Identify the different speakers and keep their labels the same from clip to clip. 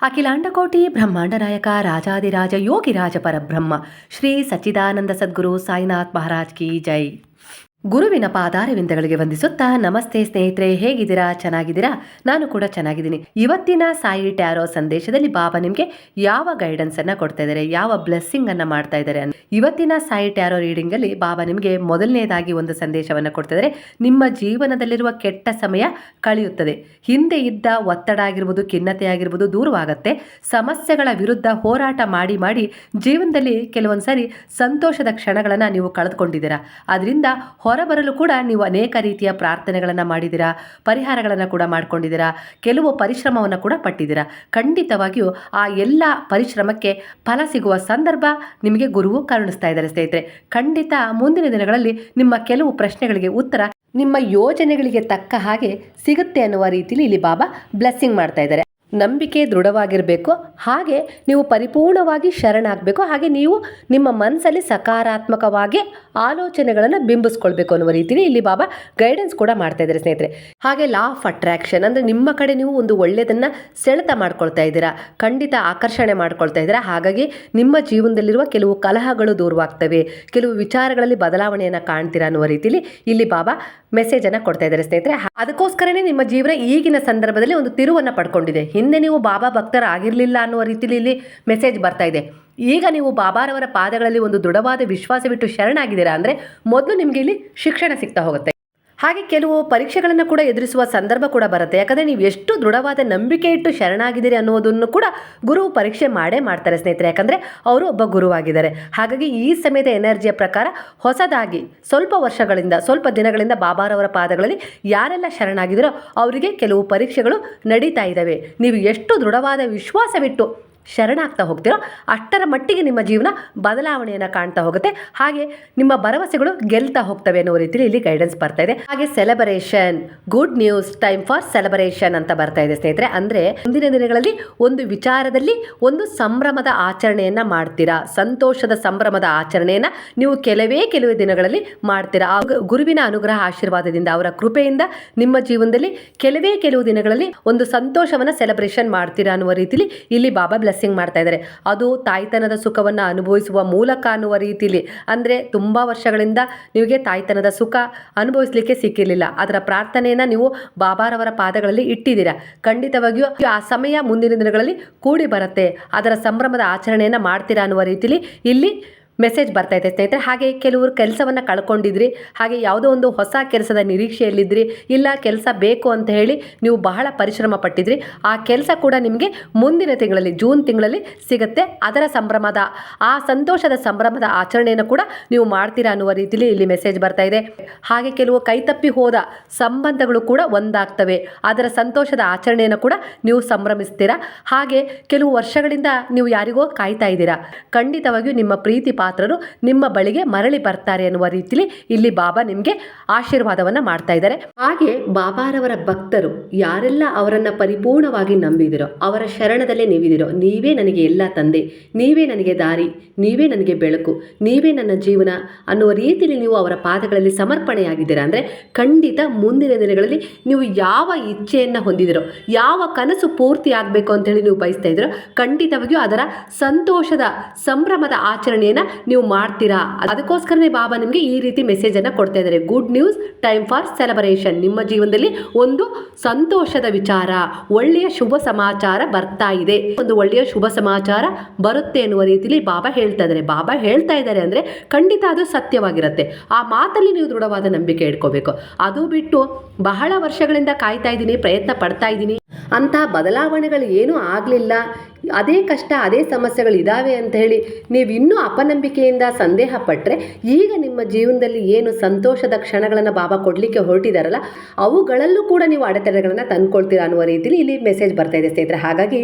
Speaker 1: అఖిలాండకోటి బ్రహ్మాండనాయక రాజాదిరాజ యోగి రాజ పరబ్రహ్మ శ్రీ సచ్చిదానంద సద్గురు సాయినాథ్ మహారాజ్ కీ జై. ಗುರುವಿನ ಪಾದಾರವಿಂದಗಳಿಗೆ ವಂದಿಸುತ್ತಾ, ನಮಸ್ತೆ ಸ್ನೇಹಿತರೆ, ಹೇಗಿದ್ದೀರಾ? ಚೆನ್ನಾಗಿದ್ದೀರಾ? ನಾನು ಕೂಡ ಚೆನ್ನಾಗಿದ್ದೀನಿ. ಇವತ್ತಿನ ಸಾಯಿ ಟ್ಯಾರೋ ಸಂದೇಶದಲ್ಲಿ ಬಾಬಾ ನಿಮಗೆ ಯಾವ ಗೈಡೆನ್ಸ್ ಅನ್ನ ಕೊಡ್ತಾ ಇದ್ದಾರೆ, ಯಾವ ಬ್ಲೆಸ್ಸಿಂಗ್ ಅನ್ನ ಮಾಡ್ತಾ ಇದ್ದಾರೆ ಇವತ್ತಿನ ಸಾಯಿ ಟ್ಯಾರೋ ರೀಡಿಂಗ್ ಅಲ್ಲಿ ಬಾಬಾ ನಿಮಗೆ ಮೊದಲನೇದಾಗಿ ಒಂದು ಸಂದೇಶವನ್ನು ಕೊಡ್ತಾ ಇದ್ದಾರೆ. ನಿಮ್ಮ ಜೀವನದಲ್ಲಿರುವ ಕೆಟ್ಟ ಸಮಯ ಕಳೆಯುತ್ತದೆ. ಹಿಂದೆ ಇದ್ದ ಒತ್ತಡ ಆಗಿರ್ಬೋದು, ಖಿನ್ನತೆ ಆಗಿರ್ಬೋದು, ದೂರವಾಗತ್ತೆ. ಸಮಸ್ಯೆಗಳ ವಿರುದ್ಧ ಹೋರಾಟ ಮಾಡಿ ಮಾಡಿ ಜೀವನದಲ್ಲಿ ಕೆಲವೊಂದು ಸಾರಿ ಸಂತೋಷದ ಕ್ಷಣಗಳನ್ನು ನೀವು ಕಳೆದುಕೊಂಡಿದ್ದೀರಾ. ಅದರಿಂದ ಹೊರಬರಲು ಕೂಡ ನೀವು ಅನೇಕ ರೀತಿಯ ಪ್ರಾರ್ಥನೆಗಳನ್ನು ಮಾಡಿದ್ದೀರಾ, ಪರಿಹಾರಗಳನ್ನು ಕೂಡ ಮಾಡ್ಕೊಂಡಿದ್ದೀರಾ, ಕೆಲವು ಪರಿಶ್ರಮವನ್ನು ಕೂಡ ಪಟ್ಟಿದ್ದೀರಾ. ಖಂಡಿತವಾಗಿಯೂ ಆ ಎಲ್ಲ ಪರಿಶ್ರಮಕ್ಕೆ ಫಲ ಸಿಗುವ ಸಂದರ್ಭ ನಿಮಗೆ ಗುರುವು ಕರುಣಿಸ್ತಾ ಇದ್ದಾರೆ ಸ್ನೇಹಿತರೆ. ಖಂಡಿತ ಮುಂದಿನ ದಿನಗಳಲ್ಲಿ ನಿಮ್ಮ ಕೆಲವು ಪ್ರಶ್ನೆಗಳಿಗೆ ಉತ್ತರ, ನಿಮ್ಮ ಯೋಜನೆಗಳಿಗೆ ತಕ್ಕ ಹಾಗೆ ಸಿಗುತ್ತೆ ಅನ್ನುವ ರೀತಿಯಲ್ಲಿ ಇಲ್ಲಿ ಬಾಬಾ ಬ್ಲೆಸ್ಸಿಂಗ್ ಮಾಡ್ತಾ ಇದ್ದಾರೆ. ನಂಬಿಕೆ ದೃಢವಾಗಿರಬೇಕು. ಹಾಗೆ ನೀವು ಪರಿಪೂರ್ಣವಾಗಿ ಶರಣಾಗಬೇಕು. ಹಾಗೆ ನೀವು ನಿಮ್ಮ ಮನಸ್ಸಲ್ಲಿ ಸಕಾರಾತ್ಮಕವಾಗಿ ಆಲೋಚನೆಗಳನ್ನು ಬಿಂಬಿಸ್ಕೊಳ್ಬೇಕು ಅನ್ನುವ ರೀತಿಯಲ್ಲಿ ಇಲ್ಲಿ ಬಾಬಾ ಗೈಡೆನ್ಸ್ ಕೂಡ ಮಾಡ್ತಾ ಇದ್ದಾರೆ ಸ್ನೇಹಿತರೆ. ಹಾಗೆ ಲಾ ಆಫ್ ಅಟ್ರಾಕ್ಷನ್ ಅಂದರೆ ನಿಮ್ಮ ಕಡೆ ನೀವು ಒಂದು ಒಳ್ಳೆಯದನ್ನು ಸೆಳೆತ ಮಾಡ್ಕೊಳ್ತಾ ಇದ್ದೀರಾ, ಖಂಡಿತ ಆಕರ್ಷಣೆ ಮಾಡ್ಕೊಳ್ತಾ ಇದ್ದೀರಾ. ಹಾಗಾಗಿ ನಿಮ್ಮ ಜೀವನದಲ್ಲಿರುವ ಕೆಲವು ಕಲಹಗಳು ದೂರವಾಗ್ತವೆ, ಕೆಲವು ವಿಚಾರಗಳಲ್ಲಿ ಬದಲಾವಣೆಯನ್ನು ಕಾಣ್ತೀರಾ ಅನ್ನುವ ರೀತಿಯಲ್ಲಿ ಇಲ್ಲಿ ಬಾಬಾ ಮೆಸೇಜ್ ಅನ್ನ ಕೊಡ್ತಾ ಇದ್ದಾರೆ ಸ್ನೇಹಿತರೆ. ಅದಕ್ಕೋಸ್ಕರನೇ ನಿಮ್ಮ ಜೀವನ ಈಗಿನ ಸಂದರ್ಭದಲ್ಲಿ ಒಂದು ತಿರುವನ್ನ ಪಡ್ಕೊಂಡಿದೆ. ಹಿಂದೆ ನೀವು ಬಾಬಾ ಭಕ್ತರಾಗಿರಲಿಲ್ಲ ಅನ್ನುವ ರೀತಿಯಲ್ಲಿ ಇಲ್ಲಿ ಮೆಸೇಜ್ ಬರ್ತಾ ಇದೆ. ಈಗ ನೀವು ಬಾಬಾರವರ ಪಾದಗಳಲ್ಲಿ ಒಂದು ದೃಢವಾದ ವಿಶ್ವಾಸವಿಟ್ಟು ಶರಣಾಗಿದ್ದೀರಾ ಅಂದರೆ ಮೊದಲು ನಿಮಗೆ ಇಲ್ಲಿ ಶಿಕ್ಷಣ ಸಿಗ್ತಾ ಹೋಗುತ್ತೆ. ಹಾಗೆ ಕೆಲವು ಪರೀಕ್ಷೆಗಳನ್ನು ಕೂಡ ಎದುರಿಸುವ ಸಂದರ್ಭ ಕೂಡ ಬರುತ್ತೆ. ಯಾಕಂದರೆ ನೀವು ಎಷ್ಟು ದೃಢವಾದ ನಂಬಿಕೆ ಇಟ್ಟು ಶರಣಾಗಿದ್ದೀರಿ ಅನ್ನೋದನ್ನು ಕೂಡ ಗುರು ಪರೀಕ್ಷೆ ಮಾಡೇ ಮಾಡ್ತಾರೆ ಸ್ನೇಹಿತರೆ. ಯಾಕಂದರೆ ಅವರು ಒಬ್ಬ ಗುರುವಾಗಿದ್ದಾರೆ. ಹಾಗಾಗಿ ಈ ಸಮಯದ ಎನರ್ಜಿಯ ಪ್ರಕಾರ ಹೊಸದಾಗಿ ಸ್ವಲ್ಪ ವರ್ಷಗಳಿಂದ, ಸ್ವಲ್ಪ ದಿನಗಳಿಂದ ಬಾಬಾರವರ ಪಾದಗಳಲ್ಲಿ ಯಾರೆಲ್ಲ ಶರಣಾಗಿದ್ದೀರೋ ಅವರಿಗೆ ಕೆಲವು ಪರೀಕ್ಷೆಗಳು ನಡೀತಾ ಇದ್ದಾವೆ. ನೀವು ಎಷ್ಟು ದೃಢವಾದ ವಿಶ್ವಾಸವಿಟ್ಟು ಶರಣಾಗ್ತಾ ಹೋಗ್ತೀರೋ ಅಷ್ಟರ ಮಟ್ಟಿಗೆ ನಿಮ್ಮ ಜೀವನ ಬದಲಾವಣೆಯನ್ನು ಕಾಣ್ತಾ ಹೋಗುತ್ತೆ. ಹಾಗೆ ನಿಮ್ಮ ಭರವಸೆಗಳು ಗೆಲ್ತಾ ಹೋಗ್ತವೆ ಅನ್ನೋ ರೀತಿಯಲ್ಲಿ ಇಲ್ಲಿ ಗೈಡೆನ್ಸ್ ಬರ್ತಾ ಇದೆ. ಹಾಗೆ celebration good news time for celebration ಅಂತ ಬರ್ತಾ ಇದೆ ಸ್ನೇಹಿತರೆ. ಅಂದರೆ ಮುಂದಿನ ದಿನಗಳಲ್ಲಿ ಒಂದು ವಿಚಾರದಲ್ಲಿ ಒಂದು ಸಂಭ್ರಮದ ಆಚರಣೆಯನ್ನು ಮಾಡ್ತೀರಾ? ಸಂತೋಷದ ಸಂಭ್ರಮದ ಆಚರಣೆಯನ್ನು ನೀವು ಕೆಲವೇ ಕೆಲವೇ ದಿನಗಳಲ್ಲಿ ಮಾಡ್ತೀರಾ? ಆ ಗುರುವಿನ ಅನುಗ್ರಹ ಆಶೀರ್ವಾದದಿಂದ, ಅವರ ಕೃಪೆಯಿಂದ ನಿಮ್ಮ ಜೀವನದಲ್ಲಿ ಕೆಲವೇ ಕೆಲವು ದಿನಗಳಲ್ಲಿ ಒಂದು ಸಂತೋಷವನ್ನು ಸೆಲೆಬ್ರೇಷನ್ ಮಾಡ್ತೀರಾ ಅನ್ನುವ ರೀತಿಯಲ್ಲಿ ಇಲ್ಲಿ ಬಾಬಾ ಬ್ಲೆಸ್ಸಿಂಗ್ ಮಾಡ್ತಾ ಇದ್ದಾರೆ. ಅದು ತಾಯ್ತನದ ಸುಖವನ್ನು ಅನುಭವಿಸುವ ಮೂಲಕ ಅನ್ನುವ ರೀತಿಯಲ್ಲಿ ಅಂದರೆ ತುಂಬ ವರ್ಷಗಳಿಂದ ನಿಮಗೆ ತಾಯ್ತನದ ಸುಖ ಅನುಭವಿಸಲಿಕ್ಕೆ ಸಿಕ್ಕಿರಲಿಲ್ಲ. ಅದರ ಪ್ರಾರ್ಥನೆಯನ್ನು ನೀವು ಬಾಬಾರವರ ಪಾದಗಳಲ್ಲಿ ಇಟ್ಟಿದ್ದೀರಾ. ಖಂಡಿತವಾಗಿಯೂ ಆ ಸಮಯ ಮುಂದಿನ ದಿನಗಳಲ್ಲಿ ಕೂಡಿ ಬರುತ್ತೆ. ಅದರ ಸಂಭ್ರಮದ ಆಚರಣೆಯನ್ನು ಮಾಡ್ತೀರಾ ಅನ್ನುವ ರೀತಿಯಲ್ಲಿ ಇಲ್ಲಿ ಮೆಸೇಜ್ ಬರ್ತಾ ಇದೆ. ಸ್ನೇಹಿತರೆ, ಹಾಗೆ ಕೆಲವರು ಕೆಲಸವನ್ನು ಕಳ್ಕೊಂಡಿದ್ರಿ, ಹಾಗೆ ಯಾವುದೋ ಒಂದು ಹೊಸ ಕೆಲಸದ ನಿರೀಕ್ಷೆಯಲ್ಲಿದ್ದಿರಿ ಇಲ್ಲ ಕೆಲಸ ಬೇಕು ಅಂತ ಹೇಳಿ ನೀವು ಬಹಳ ಪರಿಶ್ರಮ ಪಟ್ಟಿದ್ರಿ, ಆ ಕೆಲಸ ಕೂಡ ನಿಮಗೆ ಮುಂದಿನ ತಿಂಗಳಲ್ಲಿ, ಜೂನ್ ತಿಂಗಳಲ್ಲಿ ಸಿಗುತ್ತೆ. ಅದರ ಸಂಭ್ರಮದ, ಆ ಸಂತೋಷದ ಸಂಭ್ರಮದ ಆಚರಣೆಯನ್ನು ಕೂಡ ನೀವು ಮಾಡ್ತೀರಾ ಅನ್ನುವ ರೀತಿಯಲ್ಲಿ ಇಲ್ಲಿ ಮೆಸೇಜ್ ಬರ್ತಾ ಇದೆ. ಹಾಗೆ ಕೆಲವು ಕೈತಪ್ಪಿ ಹೋದ ಸಂಬಂಧಗಳು ಕೂಡ ಒಂದಾಗ್ತವೆ. ಅದರ ಸಂತೋಷದ ಆಚರಣೆಯನ್ನು ಕೂಡ ನೀವು ಸಂಭ್ರಮಿಸ್ತೀರಾ? ಹಾಗೆ ಕೆಲವು ವರ್ಷಗಳಿಂದ ನೀವು ಯಾರಿಗೋ ಕಾಯ್ತಾ ಇದ್ದೀರಾ? ಖಂಡಿತವಾಗಿಯೂ ನಿಮ್ಮ ಪ್ರೀತಿ ಪಾತ್ರರು ನಿಮ್ಮ ಬಳಿಗೆ ಮರಳಿ ಬರ್ತಾರೆ ಅನ್ನುವ ರೀತಿಲಿ ಇಲ್ಲಿ ಬಾಬಾ ನಿಮಗೆ ಆಶೀರ್ವಾದವನ್ನ ಮಾಡ್ತಾ ಇದ್ದಾರೆ. ಹಾಗೆ ಬಾಬಾರವರ ಭಕ್ತರು ಯಾರೆಲ್ಲ ಅವರನ್ನು ಪರಿಪೂರ್ಣವಾಗಿ ನಂಬಿದಿರೋ, ಅವರ ಶರಣದಲ್ಲೇ ನೀವಿದಿರೋ, ನೀವೇ ನನಗೆ ಎಲ್ಲ ತಂದೆ, ನೀವೇ ನನಗೆ ದಾರಿ, ನೀವೇ ನನಗೆ ಬೆಳಕು, ನೀವೇ ನನ್ನ ಜೀವನ ಅನ್ನುವ ರೀತಿಯಲ್ಲಿ ನೀವು ಅವರ ಪಾದಗಳಲ್ಲಿ ಸಮರ್ಪಣೆಯಾಗಿದ್ದೀರಾ ಅಂದರೆ ಖಂಡಿತ ಮುಂದಿನ ದಿನಗಳಲ್ಲಿ ನೀವು ಯಾವ ಇಚ್ಛೆಯನ್ನು ಹೊಂದಿದಿರೋ, ಯಾವ ಕನಸು ಪೂರ್ತಿ ಆಗಬೇಕು ಅಂತೇಳಿ ನೀವು ಬಯಸ್ತಾ ಇದ್ದೀರೋ ಖಂಡಿತವಾಗಿಯೂ ಅದರ ಸಂತೋಷದ ಸಂಭ್ರಮದ ಆಚರಣೆಯನ್ನು ನೀವು ಮಾಡ್ತೀರಾ? ಅದಕ್ಕೋಸ್ಕರನೇ ಬಾಬಾ ನಿಮಗೆ ಈ ರೀತಿ ಮೆಸೇಜ್ ಮೆಸೇಜನ್ನು ಕೊಡ್ತಾ ಇದ್ದಾರೆ. Good news time for celebration ನಿಮ್ಮ ಜೀವನದಲ್ಲಿ ಒಂದು ಸಂತೋಷದ ವಿಚಾರ, ಒಳ್ಳೆಯ ಶುಭ ಸಮಾಚಾರ ಬರ್ತಾ ಇದೆ. ಒಂದು ಒಳ್ಳೆಯ ಶುಭ ಸಮಾಚಾರ ಬರುತ್ತೆ ಎನ್ನುವ ರೀತಿಯಲ್ಲಿ ಬಾಬಾ ಹೇಳ್ತಾ ಇದ್ದಾರೆ. ಬಾಬಾ ಹೇಳ್ತಾ ಇದ್ದಾರೆ ಅಂದರೆ ಖಂಡಿತ ಅದು ಸತ್ಯವಾಗಿರುತ್ತೆ. ಆ ಮಾತಲ್ಲಿ ನೀವು ದೃಢವಾದ ನಂಬಿಕೆ ಇಟ್ಕೋಬೇಕು. ಅದು ಬಿಟ್ಟು ಬಹಳ ವರ್ಷಗಳಿಂದ ಕಾಯ್ತಾ ಇದ್ದೀನಿ, ಪ್ರಯತ್ನ ಪಡ್ತಾ ಇದ್ದೀನಿ. ಅಂತ ಬದಲಾವಣೆಗಳು ಏನೂ ಆಗಲಿಲ್ಲ. ಅದೇ ಕಷ್ಟ, ಅದೇ ಸಮಸ್ಯೆಗಳು ಇದ್ದಾವೆ ಅಂತ ಹೇಳಿ ನೀವು ಇನ್ನೂ ಅಪನಂಬಿಕೆಯಿಂದ ಸಂದೇಹ ಪಟ್ಟರೆ ಈಗ ನಿಮ್ಮ ಜೀವನದಲ್ಲಿ ಏನು ಸಂತೋಷದ ಕ್ಷಣಗಳನ್ನು ಬಾಬಾ ಕೊಡಲಿಕ್ಕೆ ಹೊರಟಿದಾರಲ್ಲ, ಅವುಗಳಲ್ಲೂ ಕೂಡ ನೀವು ಅಡೆತಡೆಗಳನ್ನು ತಂದ್ಕೊಳ್ತೀರಾ ಅನ್ನುವ ರೀತಿಯಲ್ಲಿ ಇಲ್ಲಿ ಮೆಸೇಜ್ ಬರ್ತಾ ಇದೆ ಸ್ನೇಹಿತರೆ. ಹಾಗಾಗಿ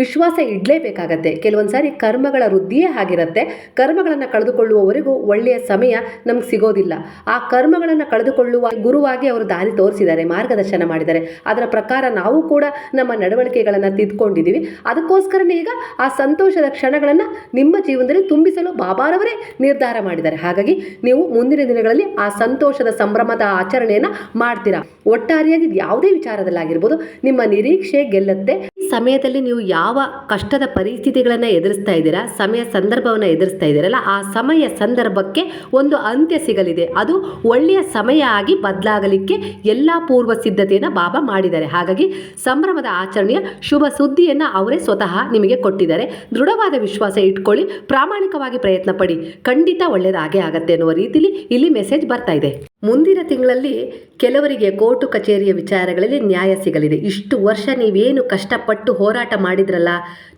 Speaker 1: ವಿಶ್ವಾಸ ಇಡಲೇಬೇಕಾಗತ್ತೆ. ಕೆಲವೊಂದು ಸಾರಿ ಕರ್ಮಗಳ ವೃದ್ಧಿಯೇ ಆಗಿರುತ್ತೆ. ಕರ್ಮಗಳನ್ನು ಕಳೆದುಕೊಳ್ಳುವವರೆಗೂ ಒಳ್ಳೆಯ ಸಮಯ ನಮ್ಗೆ ಸಿಗೋದಿಲ್ಲ. ಆ ಕರ್ಮಗಳನ್ನು ಕಳೆದುಕೊಳ್ಳುವ ಗುರುವಾಗಿ ಅವರು ದಾರಿ ತೋರಿಸಿದ್ದಾರೆ, ಮಾರ್ಗದರ್ಶನ ಮಾಡಿದ್ದಾರೆ. ಅದರ ಪ್ರಕಾರ ನಾವು ಕೂಡ ನಮ್ಮ ನಡವಳಿಕೆಗಳನ್ನು ತಿದ್ಕೊಂಡಿದ್ದೀವಿ ಅದಕ್ಕೋಸ್ಕರನೇ ಈಗ ಆ ಸಂತೋಷದ ಕ್ಷಣಗಳನ್ನು ನಿಮ್ಮ ಜೀವನದಲ್ಲಿ ತುಂಬಿಸಲು ಬಾಬಾರವರೇ ನಿರ್ಧಾರ ಮಾಡಿದ್ದಾರೆ. ಹಾಗಾಗಿ ನೀವು ಮುಂದಿನ ದಿನಗಳಲ್ಲಿ ಆ ಸಂತೋಷದ ಸಂಭ್ರಮದ ಆಚರಣೆಯನ್ನು ಮಾಡ್ತೀರಾ? ಒಟ್ಟಾರೆಯಾಗಿ ಯಾವುದೇ ವಿಚಾರದಲ್ಲಾಗಿರ್ಬೋದು, ನಿಮ್ಮ ನಿರೀಕ್ಷೆ ಗೆಲ್ಲತ್ತೆ. ಸಮಯದಲ್ಲಿ ನೀವು ಯಾವ ಕಷ್ಟದ ಪರಿಸ್ಥಿತಿಗಳನ್ನು ಎದುರಿಸ್ತಾ ಇದ್ದೀರಾ, ಸಮಯ ಸಂದರ್ಭವನ್ನು ಎದುರಿಸ್ತಾ ಇದ್ದೀರಲ್ಲ, ಆ ಸಮಯ ಸಂದರ್ಭಕ್ಕೆ ಒಂದು ಅಂತ್ಯ ಸಿಗಲಿದೆ. ಅದು ಒಳ್ಳೆಯ ಸಮಯ ಆಗಿ ಬದಲಾಗಲಿಕ್ಕೆ ಎಲ್ಲ ಪೂರ್ವ ಸಿದ್ಧತೆಯನ್ನು ಬಾಬಾ ಮಾಡಿದ್ದಾರೆ. ಹಾಗಾಗಿ ಸಂಭ್ರಮದ ಆಚರಣೆಯ ಶುಭ ಸುದ್ದಿಯನ್ನು ಅವರೇ ಸ್ವತಃ ನಿಮಗೆ ಕೊಟ್ಟಿದ್ದಾರೆ. ದೃಢವಾದ ವಿಶ್ವಾಸ ಇಟ್ಕೊಳ್ಳಿ, ಪ್ರಾಮಾಣಿಕವಾಗಿ ಪ್ರಯತ್ನ ಪಡಿ. ಖಂಡಿತ ಒಳ್ಳೆಯದಾಗೇ ಆಗತ್ತೆ ಅನ್ನುವ ರೀತಿಲಿ ಇಲ್ಲಿ ಮೆಸೇಜ್ ಬರ್ತಾ ಇದೆ. ಮುಂದಿನ ತಿಂಗಳಲ್ಲಿ ಕೆಲವರಿಗೆ ಕೋರ್ಟು ಕಚೇರಿಯ ವಿಚಾರಗಳಲ್ಲಿ ನ್ಯಾಯ ಸಿಗಲಿದೆ. ಇಷ್ಟು ವರ್ಷ ನೀವೇನು ಕಷ್ಟಪಟ್ಟು ಹೋರಾಟ ಮಾಡಿದ್ರಲ್ಲ,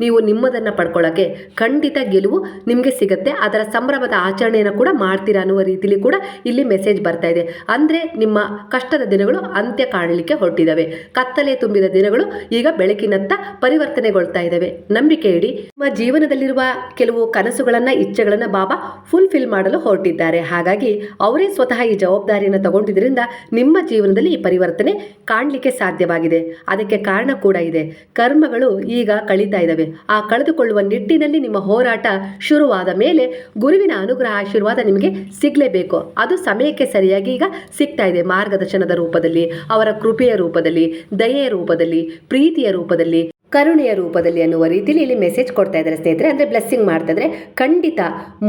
Speaker 1: ನೀವು ನಿಮ್ಮದನ್ನು ಪಡ್ಕೊಳ್ಳೋಕ್ಕೆ ಖಂಡಿತ ಗೆಲುವು ನಿಮಗೆ ಸಿಗುತ್ತೆ. ಅದರ ಸಂಭ್ರಮದ ಆಚರಣೆಯನ್ನು ಕೂಡ ಮಾಡ್ತೀರಾ ಅನ್ನುವ ರೀತಿಯಲ್ಲಿ ಕೂಡ ಇಲ್ಲಿ ಮೆಸೇಜ್ ಬರ್ತಾ ಇದೆ. ಅಂದರೆ ನಿಮ್ಮ ಕಷ್ಟದ ದಿನಗಳು ಅಂತ್ಯ ಕಾಣಲಿಕ್ಕೆ ಹೊರಟಿದ್ದಾವೆ ಕತ್ತಲೆ ತುಂಬಿದ ದಿನಗಳು ಈಗ ಬೆಳಕಿನತ್ತ ಪರಿವರ್ತನೆಗೊಳ್ತಾ ಇದ್ದಾವೆ ನಂಬಿಕೆ ಇಡಿ. ನಿಮ್ಮ ಜೀವನದಲ್ಲಿರುವ ಕೆಲವು ಕನಸುಗಳನ್ನು, ಇಚ್ಛೆಗಳನ್ನು ಬಾಬಾ ಫುಲ್ಫಿಲ್ ಮಾಡಲು ಹೊರಟಿದ್ದಾರೆ. ಹಾಗಾಗಿ ಅವರೇ ಸ್ವತಃ ಈ ಜವಾಬ್ದಾರಿಯನ್ನು ತಗೊಂಡಿದ್ದರಿಂದ ನಿಮ್ಮ ಜೀವನದಲ್ಲಿ ಈ ಪರಿವರ್ತನೆ ಕಾಣಲಿಕ್ಕೆ ಸಾಧ್ಯವಾಗಿದೆ. ಅದಕ್ಕೆ ಕಾರಣ ಕೂಡ ಇದೆ. ಕರ್ಮಗಳು ಈಗ ಕಳೀತಾ ಇದ್ದಾವೆ ಆ ಕಳೆದುಕೊಳ್ಳುವ ನಿಟ್ಟಿನಲ್ಲಿ ನಿಮ್ಮ ಹೋರಾಟ ಶುರುವಾದ ಮೇಲೆ ಗುರುವಿನ ಅನುಗ್ರಹ ಆಶೀರ್ವಾದ ನಿಮಗೆ ಸಿಗಲೇಬೇಕು. ಅದು ಸಮಯಕ್ಕೆ ಸರಿಯಾಗಿ ಈಗ ಸಿಗ್ತಾ ಇದೆ. ಮಾರ್ಗದರ್ಶನದ ರೂಪದಲ್ಲಿ, ಅವರ ಕೃಪೆಯ ರೂಪದಲ್ಲಿ, ದಯೆಯ ರೂಪದಲ್ಲಿ, ಪ್ರೀತಿಯ ರೂಪದಲ್ಲಿ. ಕರುಣೆಯ ರೂಪದಲ್ಲಿ ಅನ್ನುವ ರೀತಿಯಲ್ಲಿ ಇಲ್ಲಿ ಮೆಸೇಜ್ ಕೊಡ್ತಾ ಇದ್ದಾರೆ ಸ್ನೇಹಿತರೆ. ಅಂದರೆ ಬ್ಲೆಸ್ಸಿಂಗ್ ಮಾಡ್ತಾ ಇದ್ದಾರೆ. ಖಂಡಿತ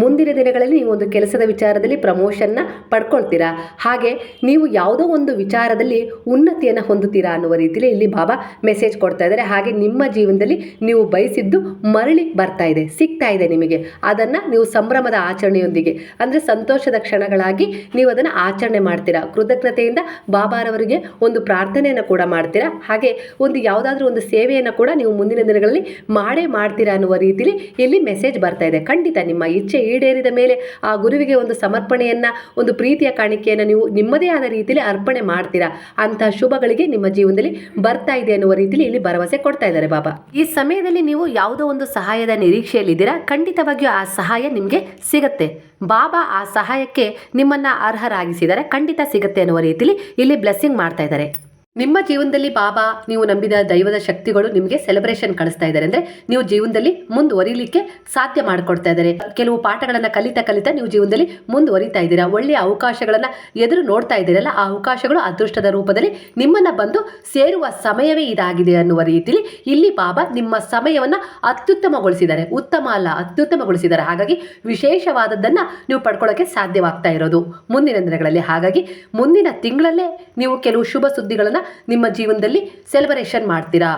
Speaker 1: ಮುಂದಿನ ದಿನಗಳಲ್ಲಿ ನೀವು ಒಂದು ಕೆಲಸದ ವಿಚಾರದಲ್ಲಿ ಪ್ರಮೋಷನ್ನ ಪಡ್ಕೊಳ್ತೀರಾ? ಹಾಗೆ ನೀವು ಯಾವುದೋ ಒಂದು ವಿಚಾರದಲ್ಲಿ ಉನ್ನತಿಯನ್ನು ಹೊಂದುತ್ತೀರಾ ಅನ್ನುವ ರೀತಿಯಲ್ಲಿ ಇಲ್ಲಿ ಬಾಬಾ ಮೆಸೇಜ್ ಕೊಡ್ತಾ ಇದ್ದಾರೆ. ಹಾಗೆ ನಿಮ್ಮ ಜೀವನದಲ್ಲಿ ನೀವು ಬಯಸಿದ್ದು ಮರಳಿ ಬರ್ತಾ ಇದೆ, ಸಿಗ್ತಾ ಇದೆ ನಿಮಗೆ. ಅದನ್ನು ನೀವು ಸಂಭ್ರಮದ ಆಚರಣೆಯೊಂದಿಗೆ, ಅಂದರೆ ಸಂತೋಷದ ಕ್ಷಣಗಳಾಗಿ ನೀವು ಅದನ್ನು ಆಚರಣೆ ಮಾಡ್ತೀರಾ? ಕೃತಜ್ಞತೆಯಿಂದ ಬಾಬಾರವರಿಗೆ ಒಂದು ಪ್ರಾರ್ಥನೆಯನ್ನು ಕೂಡ ಮಾಡ್ತೀರಾ? ಹಾಗೆ ಒಂದು ಯಾವುದಾದ್ರೂ ಒಂದು ಸೇವೆಯನ್ನು ಕೂಡ ನೀವು ಮುಂದಿನ ದಿನಗಳಲ್ಲಿ ಮಾಡೇ ಮಾಡ್ತೀರಾ ಅನ್ನುವ ರೀತಿಲಿ ಇಲ್ಲಿ ಮೆಸೇಜ್ ಬರ್ತಾ ಇದೆ. ಖಂಡಿತ ನಿಮ್ಮ ಇಚ್ಛೆ ಈಡೇರಿದ ಮೇಲೆ ಆ ಗುರುವಿಗೆ ಒಂದು ಸಮರ್ಪಣೆಯನ್ನು, ಒಂದು ಪ್ರೀತಿಯ ಕಾಣಿಕೆಯನ್ನು ನೀವು ನಿಮ್ಮದೇ ಆದ ರೀತಿಯಲ್ಲಿ ಅರ್ಪಣೆ ಮಾಡ್ತೀರಾ. ಅಂತಹ ಶುಭಗಳಿಗೆ ನಿಮ್ಮ ಜೀವನದಲ್ಲಿ ಬರ್ತಾ ಇದೆ ಅನ್ನುವ ರೀತಿಯಲ್ಲಿ ಇಲ್ಲಿ ಭರವಸೆ ಕೊಡ್ತಾ ಇದ್ದಾರೆ ಬಾಬಾ. ಈ ಸಮಯದಲ್ಲಿ ನೀವು ಯಾವುದೋ ಒಂದು ಸಹಾಯದ ನಿರೀಕ್ಷೆಯಲ್ಲಿದ್ದೀರಾ ಖಂಡಿತವಾಗಿಯೂ ಆ ಸಹಾಯ ನಿಮಗೆ ಸಿಗತ್ತೆ. ಬಾಬಾ ಆ ಸಹಾಯಕ್ಕೆ ನಿಮ್ಮನ್ನ ಅರ್ಹರಾಗಿಸಿದರೆ ಖಂಡಿತ ಸಿಗತ್ತೆ ಅನ್ನುವ ರೀತಿಯಲ್ಲಿ ಇಲ್ಲಿ ಬ್ಲೆಸ್ಸಿಂಗ್ ಮಾಡ್ತಾ ಇದ್ದಾರೆ. ನಿಮ್ಮ ಜೀವನದಲ್ಲಿ ಬಾಬಾ, ನೀವು ನಂಬಿದ ದೈವದ ಶಕ್ತಿಗಳು ನಿಮಗೆ ಸೆಲೆಬ್ರೇಷನ್ ಕಳಿಸ್ತಾ ಇದ್ದಾರೆ. ಅಂದ್ರೆ ನೀವು ಜೀವನದಲ್ಲಿ ಮುಂದುವರಿಲಿಕ್ಕೆ ಸಾಧ್ಯ ಮಾಡಿಕೊಡ್ತಾ ಇದ್ದಾರೆ. ಕೆಲವು ಪಾಠಗಳನ್ನು ಕಲಿತಾ ಕಲಿತಾ ನೀವು ಜೀವನದಲ್ಲಿ ಮುಂದುವರಿತಾ ಇದ್ದೀರಾ? ಒಳ್ಳೆಯ ಅವಕಾಶಗಳನ್ನ ಎದುರು ನೋಡ್ತಾ ಇದ್ದೀರಲ್ಲ, ಆ ಅವಕಾಶಗಳು ಅದೃಷ್ಟದ ರೂಪದಲ್ಲಿ ನಿಮ್ಮನ್ನ ಬಂದು ಸೇರುವ ಸಮಯವೇ ಇದಾಗಿದೆ ಅನ್ನುವ ರೀತಿಯಲ್ಲಿ ಇಲ್ಲಿ ಬಾಬಾ ನಿಮ್ಮ ಸಮಯವನ್ನ ಅತ್ಯುತ್ತಮಗೊಳಿಸಿದ್ದಾರೆ. ಉತ್ತಮ ಅಲ್ಲ, ಅತ್ಯುತ್ತಮಗೊಳಿಸಿದ್ದಾರೆ. ಹಾಗಾಗಿ ವಿಶೇಷವಾದದ್ದನ್ನ ನೀವು ಪಡ್ಕೊಳ್ಳೋಕೆ ಸಾಧ್ಯವಾಗ್ತಾ ಇರೋದು ಮುಂದಿನ ದಿನಗಳಲ್ಲಿ. ಹಾಗಾಗಿ ಮುಂದಿನ ತಿಂಗಳಲ್ಲೇ ನೀವು ಕೆಲವು ಶುಭ ಸುದ್ದಿಗಳನ್ನ ನಿಮ್ಮ ಜೀವನದಲ್ಲಿ ಸೆಲೆಬ್ರೇಷನ್ ಮಾಡ್ತೀರಾ?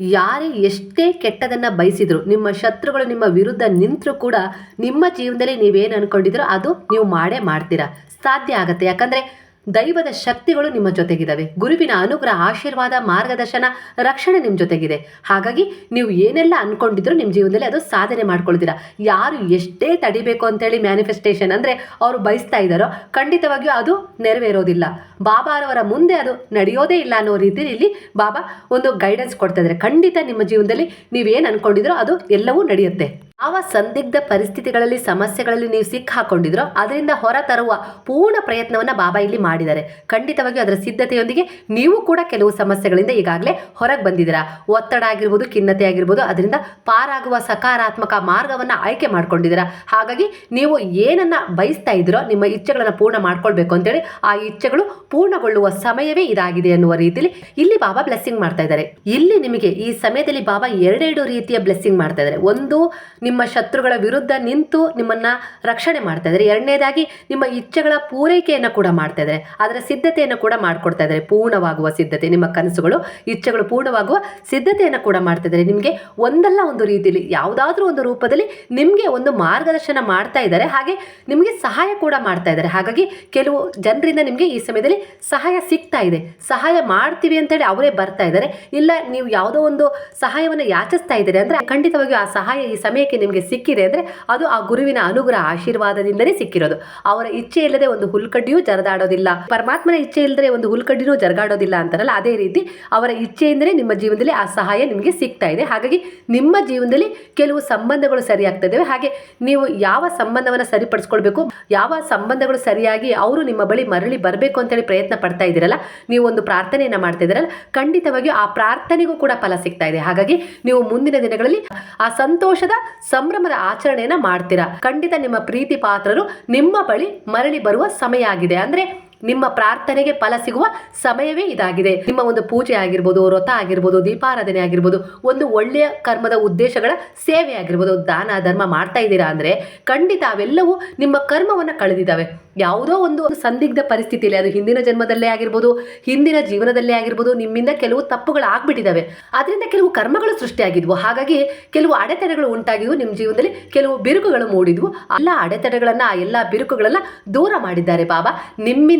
Speaker 1: ಯಾರೇ ಎಷ್ಟೇ ಕೆಟ್ಟದನ್ನ ಬಯಸಿದ್ರು, ನಿಮ್ಮ ಶತ್ರುಗಳು ನಿಮ್ಮ ವಿರುದ್ಧ ನಿಂತರೂ ಕೂಡ ನಿಮ್ಮ ಜೀವನದಲ್ಲಿ ನೀವೇನು ಅನ್ಕೊಂಡಿದ್ರು ಅದು ನೀವು ಮಾಡೇ ಮಾಡ್ತೀರಾ. ಸಾಧ್ಯ ಆಗುತ್ತೆ. ಯಾಕಂದ್ರೆ ದೈವದ ಶಕ್ತಿಗಳು ನಿಮ್ಮ ಜೊತೆಗಿದ್ದಾವೆ ಗುರುವಿನ ಅನುಗ್ರಹ, ಆಶೀರ್ವಾದ, ಮಾರ್ಗದರ್ಶನ, ರಕ್ಷಣೆ ನಿಮ್ಮ ಜೊತೆಗಿದೆ. ಹಾಗಾಗಿ ನೀವು ಏನೆಲ್ಲ ಅನ್ಕೊಂಡಿದ್ರು ನಿಮ್ಮ ಜೀವನದಲ್ಲಿ ಅದು ಸಾಧನೆ ಮಾಡ್ಕೊಳ್ತೀರಾ. ಯಾರು ಎಷ್ಟೇ ತಡಿಬೇಕು ಅಂತೇಳಿ ಮ್ಯಾನಿಫೆಸ್ಟೇಷನ್ ಅಂದರೆ ಅವರು ಬಯಸ್ತಾ ಇದ್ದಾರೋ, ಖಂಡಿತವಾಗಿಯೂ ಅದು ನೆರವೇರೋದಿಲ್ಲ. ಬಾಬಾರವರ ಮುಂದೆ ಅದು ನಡೆಯೋದೇ ಇಲ್ಲ ಅನ್ನೋ ರೀತಿಯಲ್ಲಿ ಇಲ್ಲಿ ಬಾಬಾ ಒಂದು ಗೈಡೆನ್ಸ್ ಕೊಡ್ತಾ ಇದ್ದಾರೆ. ಖಂಡಿತ ನಿಮ್ಮ ಜೀವನದಲ್ಲಿ ನೀವೇನು ಅನ್ಕೊಂಡಿದ್ರೋ ಅದು ಎಲ್ಲವೂ ನಡೆಯುತ್ತೆ. ಯಾವ ಸಂದಿಗ್ಧ ಪರಿಸ್ಥಿತಿಗಳಲ್ಲಿ, ಸಮಸ್ಯೆಗಳಲ್ಲಿ ನೀವು ಸಿಕ್ಕ ಹಾಕೊಂಡಿದ್ರೋ, ಅದರಿಂದ ಹೊರ ತರುವ ಪೂರ್ಣ ಪ್ರಯತ್ನವನ್ನ ಬಾಬಾ ಇಲ್ಲಿ ಮಾಡಿದ್ದಾರೆ. ಖಂಡಿತವಾಗಿಯೂ ಅದರ ಸಿದ್ಧತೆಯೊಂದಿಗೆ ನೀವು ಕೂಡ ಕೆಲವು ಸಮಸ್ಯೆಗಳಿಂದ ಈಗಾಗಲೇ ಹೊರಗೆ ಬಂದಿದ್ದೀರಾ. ಒತ್ತಡ ಆಗಿರ್ಬೋದು, ಖಿನ್ನತೆ ಆಗಿರ್ಬೋದು, ಅದರಿಂದ ಪಾರಾಗುವ ಸಕಾರಾತ್ಮಕ ಮಾರ್ಗವನ್ನ ಆಯ್ಕೆ ಮಾಡ್ಕೊಂಡಿದ್ದೀರಾ. ಹಾಗಾಗಿ ನೀವು ಏನನ್ನ ಬಯಸ್ತಾ ಇದ್ರೋ ನಿಮ್ಮ ಇಚ್ಛೆಗಳನ್ನು ಪೂರ್ಣ ಮಾಡ್ಕೊಳ್ಬೇಕು ಅಂತೇಳಿ ಆ ಇಚ್ಛೆಗಳು ಪೂರ್ಣಗೊಳ್ಳುವ ಸಮಯವೇ ಇದಾಗಿದೆ ಅನ್ನುವ ರೀತಿಯಲ್ಲಿ ಇಲ್ಲಿ ಬಾಬಾ ಬ್ಲೆಸ್ಸಿಂಗ್ ಮಾಡ್ತಾ ಇದ್ದಾರೆ. ಇಲ್ಲಿ ನಿಮಗೆ ಈ ಸಮಯದಲ್ಲಿ ಬಾಬಾ ಎರಡೆರಡು ರೀತಿಯ ಬ್ಲೆಸ್ಸಿಂಗ್ ಮಾಡ್ತಾ ಇದ್ದಾರೆ. ಒಂದು ನಿಮ್ಮ ಶತ್ರುಗಳ ವಿರುದ್ಧ ನಿಂತು ನಿಮ್ಮನ್ನು ರಕ್ಷಣೆ ಮಾಡ್ತಾ ಇದ್ದಾರೆ. ಎರಡನೇದಾಗಿ, ನಿಮ್ಮ ಇಚ್ಛೆಗಳ ಪೂರೈಕೆಯನ್ನು ಕೂಡ ಮಾಡ್ತಾ ಇದ್ದಾರೆ. ಅದರ ಸಿದ್ಧತೆಯನ್ನು ಕೂಡ ಮಾಡ್ಕೊಡ್ತಾ ಇದ್ದಾರೆ. ಪೂರ್ಣವಾಗುವ ಸಿದ್ಧತೆ, ನಿಮ್ಮ ಕನಸುಗಳು, ಇಚ್ಛೆಗಳು ಪೂರ್ಣವಾಗುವ ಸಿದ್ಧತೆಯನ್ನು ಕೂಡ ಮಾಡ್ತಾ ಇದ್ದಾರೆ. ನಿಮಗೆ ಒಂದಲ್ಲ ಒಂದು ರೀತಿಯಲ್ಲಿ ಯಾವುದಾದ್ರೂ ಒಂದು ರೂಪದಲ್ಲಿ ನಿಮಗೆ ಒಂದು ಮಾರ್ಗದರ್ಶನ ಮಾಡ್ತಾ ಇದ್ದಾರೆ. ಹಾಗೆ ನಿಮಗೆ ಸಹಾಯ ಕೂಡ ಮಾಡ್ತಾ ಇದ್ದಾರೆ. ಹಾಗಾಗಿ ಕೆಲವು ಜನರಿಂದ ನಿಮಗೆ ಈ ಸಮಯದಲ್ಲಿ ಸಹಾಯ ಸಿಗ್ತಾ ಇದೆ. ಸಹಾಯ ಮಾಡ್ತೀವಿ ಅಂತೇಳಿ ಅವರೇ ಬರ್ತಾ ಇದ್ದಾರೆ. ಇಲ್ಲ, ನೀವು ಯಾವುದೋ ಒಂದು ಸಹಾಯವನ್ನು ಯಾಚಿಸ್ತಾ ಇದ್ದಾರೆ ಅಂದರೆ ಖಂಡಿತವಾಗಿಯೂ ಆ ಸಹಾಯ ಈ ಸಮಯಕ್ಕೆ ನಿಮಗೆ ಸಿಕ್ಕಿದೆ ಅಂದ್ರೆ ಅದು ಆ ಗುರುವಿನ ಅನುಗ್ರಹ ಆಶೀರ್ವಾದದಿಂದಲೇ ಸಿಕ್ಕಿರೋದು. ಅವರ ಇಚ್ಛೆ ಇಲ್ಲದೆ ಒಂದು ಹುಲ್ಕಡ್ಡಿಯೂ ಜರದಾಡೋದಿಲ್ಲ. ಪರಮಾತ್ಮನ ಇಚ್ಛೆ ಇಲ್ಲದೆ ಒಂದು ಹುಲ್ಕಡ್ಡಿನೂ ಜರಗಾಡೋದಿಲ್ಲ ಅಂತಾರಲ್ಲ, ಅದೇ ರೀತಿ ಅವರ ಇಚ್ಛೆಯಿಂದಲೇ ನಿಮ್ಮ ಜೀವನದಲ್ಲಿ ಆ ಸಹಾಯ ನಿಮಗೆ ಸಿಗ್ತಾ ಇದೆ. ಹಾಗಾಗಿ ನಿಮ್ಮ ಜೀವನದಲ್ಲಿ ಕೆಲವು ಸಂಬಂಧಗಳು ಸರಿಯಾಗ್ತಾ ಹಾಗೆ ನೀವು ಯಾವ ಸಂಬಂಧವನ್ನು ಸರಿಪಡಿಸ್ಕೊಳ್ಬೇಕು, ಯಾವ ಸಂಬಂಧಗಳು ಸರಿಯಾಗಿ ಅವರು ನಿಮ್ಮ ಬಳಿ ಮರಳಿ ಬರಬೇಕು ಅಂತೇಳಿ ಪ್ರಯತ್ನ ಪಡ್ತಾ ಇದ್ದೀರಲ್ಲ, ನೀವು ಒಂದು ಪ್ರಾರ್ಥನೆಯನ್ನು ಮಾಡ್ತಾ ಇದ್ದೀರಲ್ಲ, ಖಂಡಿತವಾಗಿಯೂ ಆ ಪ್ರಾರ್ಥನೆಗೂ ಕೂಡ ಫಲ ಸಿಗ್ತಾ ಇದೆ. ಹಾಗಾಗಿ ನೀವು ಮುಂದಿನ ದಿನಗಳಲ್ಲಿ ಆ ಸಂತೋಷದ ಸಂಭ್ರಮದ ಆಚರಣೆಯನ್ನ ಮಾಡ್ತೀರಾ? ಖಂಡಿತ ನಿಮ್ಮ ಪ್ರೀತಿ ಪಾತ್ರರು ನಿಮ್ಮ ಬಳಿ ಮರಳಿ ಬರುವ ಸಮಯ ಆಗಿದೆ. ಅಂದ್ರೆ ನಿಮ್ಮ ಪ್ರಾರ್ಥನೆಗೆ ಫಲ ಸಿಗುವ ಸಮಯವೇ ಇದಾಗಿದೆ. ನಿಮ್ಮ ಒಂದು ಪೂಜೆ ಆಗಿರ್ಬೋದು, ವ್ರತ ಆಗಿರ್ಬೋದು, ದೀಪಾರಾಧನೆ ಆಗಿರ್ಬೋದು, ಒಂದು ಒಳ್ಳೆಯ ಕರ್ಮದ ಉದ್ದೇಶಗಳ ಸೇವೆ ಆಗಿರ್ಬೋದು, ದಾನ, ಧರ್ಮ ಮಾಡ್ತಾ ಇದ್ದೀರಾ ಅಂದರೆ ಖಂಡಿತ ಅವೆಲ್ಲವೂ ನಿಮ್ಮ ಕರ್ಮವನ್ನು ಕಳೆದಿದ್ದಾವೆ. ಯಾವುದೋ ಒಂದು ಸಂದಿಗ್ಧ ಪರಿಸ್ಥಿತಿಯಲ್ಲಿ, ಅದು ಹಿಂದಿನ ಜನ್ಮದಲ್ಲೇ ಆಗಿರ್ಬೋದು, ಹಿಂದಿನ ಜೀವನದಲ್ಲೇ ಆಗಿರ್ಬೋದು, ನಿಮ್ಮಿಂದ ಕೆಲವು ತಪ್ಪುಗಳು ಆಗ್ಬಿಟ್ಟಿದ್ದಾವೆ. ಅದರಿಂದ ಕೆಲವು ಕರ್ಮಗಳು ಸೃಷ್ಟಿಯಾಗಿದ್ವು. ಹಾಗಾಗಿ ಕೆಲವು ಅಡೆತಡೆಗಳು ಉಂಟಾಗಿದ್ವು. ನಿಮ್ಮ ಜೀವನದಲ್ಲಿ ಕೆಲವು ಬಿರುಕುಗಳು ಮೂಡಿದ್ವು. ಎಲ್ಲ ಅಡೆತಡೆಗಳನ್ನ, ಆ ಎಲ್ಲ ಬಿರುಕುಗಳನ್ನು ದೂರ ಮಾಡಿದ್ದಾರೆ. ಬಾಬಾ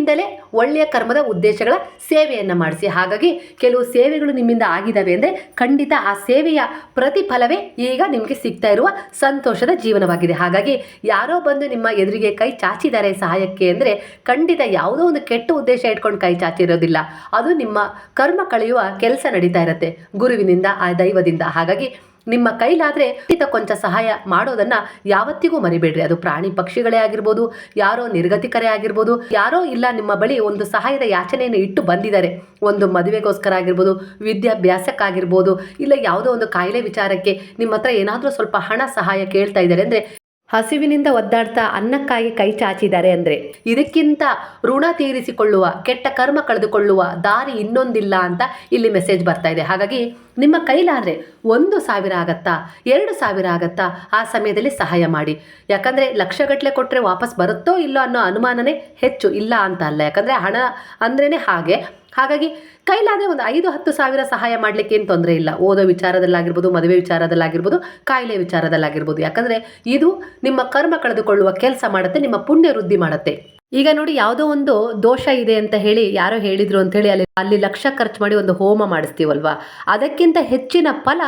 Speaker 1: ನಿಮ್ಮಿಂದಲೇ ಒಳ್ಳೆಯ ಕರ್ಮದ ಉದ್ದೇಶಗಳ ಸೇವೆಯನ್ನು ಮಾಡಿಸಿ. ಹಾಗಾಗಿ ಕೆಲವು ಸೇವೆಗಳು ನಿಮ್ಮಿಂದ ಆಗಿದ್ದಾವೆ ಅಂದರೆ ಖಂಡಿತ ಆ ಸೇವೆಯ ಪ್ರತಿಫಲವೇ ಈಗ ನಿಮಗೆ ಸಿಗ್ತಾ ಇರುವ ಸಂತೋಷದ ಜೀವನವಾಗಿದೆ. ಹಾಗಾಗಿ ಯಾರೋ ಬಂದು ನಿಮ್ಮ ಎದುರಿಗೆ ಕೈ ಚಾಚಿದ್ದಾರೆ ಸಹಾಯಕ್ಕೆ ಅಂದರೆ ಖಂಡಿತ ಯಾವುದೋ ಒಂದು ಕೆಟ್ಟ ಉದ್ದೇಶ ಇಟ್ಕೊಂಡು ಕೈ ಚಾಚಿರೋದಿಲ್ಲ. ಅದು ನಿಮ್ಮ ಕರ್ಮ ಕಳೆಯುವ ಕೆಲಸ ನಡೀತಾ ಇರುತ್ತೆ ಗುರುವಿನಿಂದ ಆ ದೈವದಿಂದ. ಹಾಗಾಗಿ ನಿಮ್ಮ ಕೈಲಾದ್ರೆ ಖಂಡಿತ ಕೊಂಚ ಸಹಾಯ ಮಾಡೋದನ್ನ ಯಾವತ್ತಿಗೂ ಮರಿಬೇಡ್ರಿ. ಅದು ಪ್ರಾಣಿ ಪಕ್ಷಿಗಳೇ ಆಗಿರ್ಬೋದು, ಯಾರೋ ನಿರ್ಗತಿಕರೇ ಆಗಿರ್ಬೋದು, ಯಾರೋ ಇಲ್ಲ ನಿಮ್ಮ ಬಳಿ ಒಂದು ಸಹಾಯದ ಯಾಚನೆಯನ್ನು ಇಟ್ಟು ಬಂದಿದ್ದಾರೆ. ಒಂದು ಮದುವೆಗೋಸ್ಕರ ಆಗಿರ್ಬೋದು, ವಿದ್ಯಾಭ್ಯಾಸಕ್ಕಾಗಿರ್ಬೋದು, ಇಲ್ಲ ಯಾವುದೋ ಒಂದು ಕಾಯಿಲೆ ವಿಚಾರಕ್ಕೆ ನಿಮ್ಮ ಹತ್ರ ಏನಾದರೂ ಸ್ವಲ್ಪ ಹಣ ಸಹಾಯ ಕೇಳ್ತಾ ಇದ್ದಾರೆ ಅಂದ್ರೆ ಹಸಿವಿನಿಂದ ಒದ್ದಾಡ್ತಾ ಅನ್ನಕ್ಕಾಗಿ ಕೈ ಚಾಚಿದ್ದಾರೆ ಅಂದ್ರೆ ಇದಕ್ಕಿಂತ ಋಣ ತೀರಿಸಿಕೊಳ್ಳುವ, ಕೆಟ್ಟ ಕರ್ಮ ಕಳೆದುಕೊಳ್ಳುವ ದಾರಿ ಇನ್ನೊಂದಿಲ್ಲ ಅಂತ ಇಲ್ಲಿ ಮೆಸೇಜ್ ಬರ್ತಾ ಇದೆ. ಹಾಗಾಗಿ ನಿಮ್ಮ ಕೈಲಾದ್ರೆ ಒಂದು ಸಾವಿರ ಆಗತ್ತಾ, ಎರಡು ಸಾವಿರ ಆಗತ್ತಾ, ಆ ಸಮಯದಲ್ಲಿ ಸಹಾಯ ಮಾಡಿ. ಯಾಕಂದ್ರೆ ಲಕ್ಷಗಟ್ಟಲೆ ಕೊಟ್ಟರೆ ವಾಪಸ್ ಬರುತ್ತೋ ಇಲ್ಲೋ ಅನ್ನೋ ಅನುಮಾನನೇ ಹೆಚ್ಚು ಇಲ್ಲ ಅಂತ ಅಲ್ಲ. ಯಾಕಂದ್ರೆ ಹಣ ಅಂದ್ರೇನೆ ಹಾಗೆ. ಹಾಗಾಗಿ ಕೈಲಾದರೆ ಒಂದು ಐದು ಹತ್ತು ಸಾವಿರ ಸಹಾಯ ಮಾಡಲಿಕ್ಕೆ ಏನು ತೊಂದರೆ ಇಲ್ಲ. ಓದೋ ವಿಚಾರದಲ್ಲಾಗಿರ್ಬೋದು, ಮದುವೆ ವಿಚಾರದಲ್ಲಾಗಿರ್ಬೋದು, ಕಾಯಿಲೆ ವಿಚಾರದಲ್ಲಾಗಿರ್ಬೋದು. ಯಾಕಂದರೆ ಇದು ನಿಮ್ಮ ಕರ್ಮ ಕಳೆದುಕೊಳ್ಳುವ ಕೆಲಸ ಮಾಡುತ್ತೆ, ನಿಮ್ಮ ಪುಣ್ಯ ವೃದ್ಧಿ ಮಾಡುತ್ತೆ. ಈಗ ನೋಡಿ ಯಾವುದೋ ಒಂದು ದೋಷ ಇದೆ ಅಂತ ಹೇಳಿ ಯಾರೋ ಹೇಳಿದ್ರು ಅಂತ ಹೇಳಿ ಅಲ್ಲಿ ಅಲ್ಲಿ ಲಕ್ಷ ಖರ್ಚು ಮಾಡಿ ಒಂದು ಹೋಮ ಮಾಡಿಸ್ತೀವಲ್ವಾ? ಅದಕ್ಕಿಂತ ಹೆಚ್ಚಿನ ಫಲ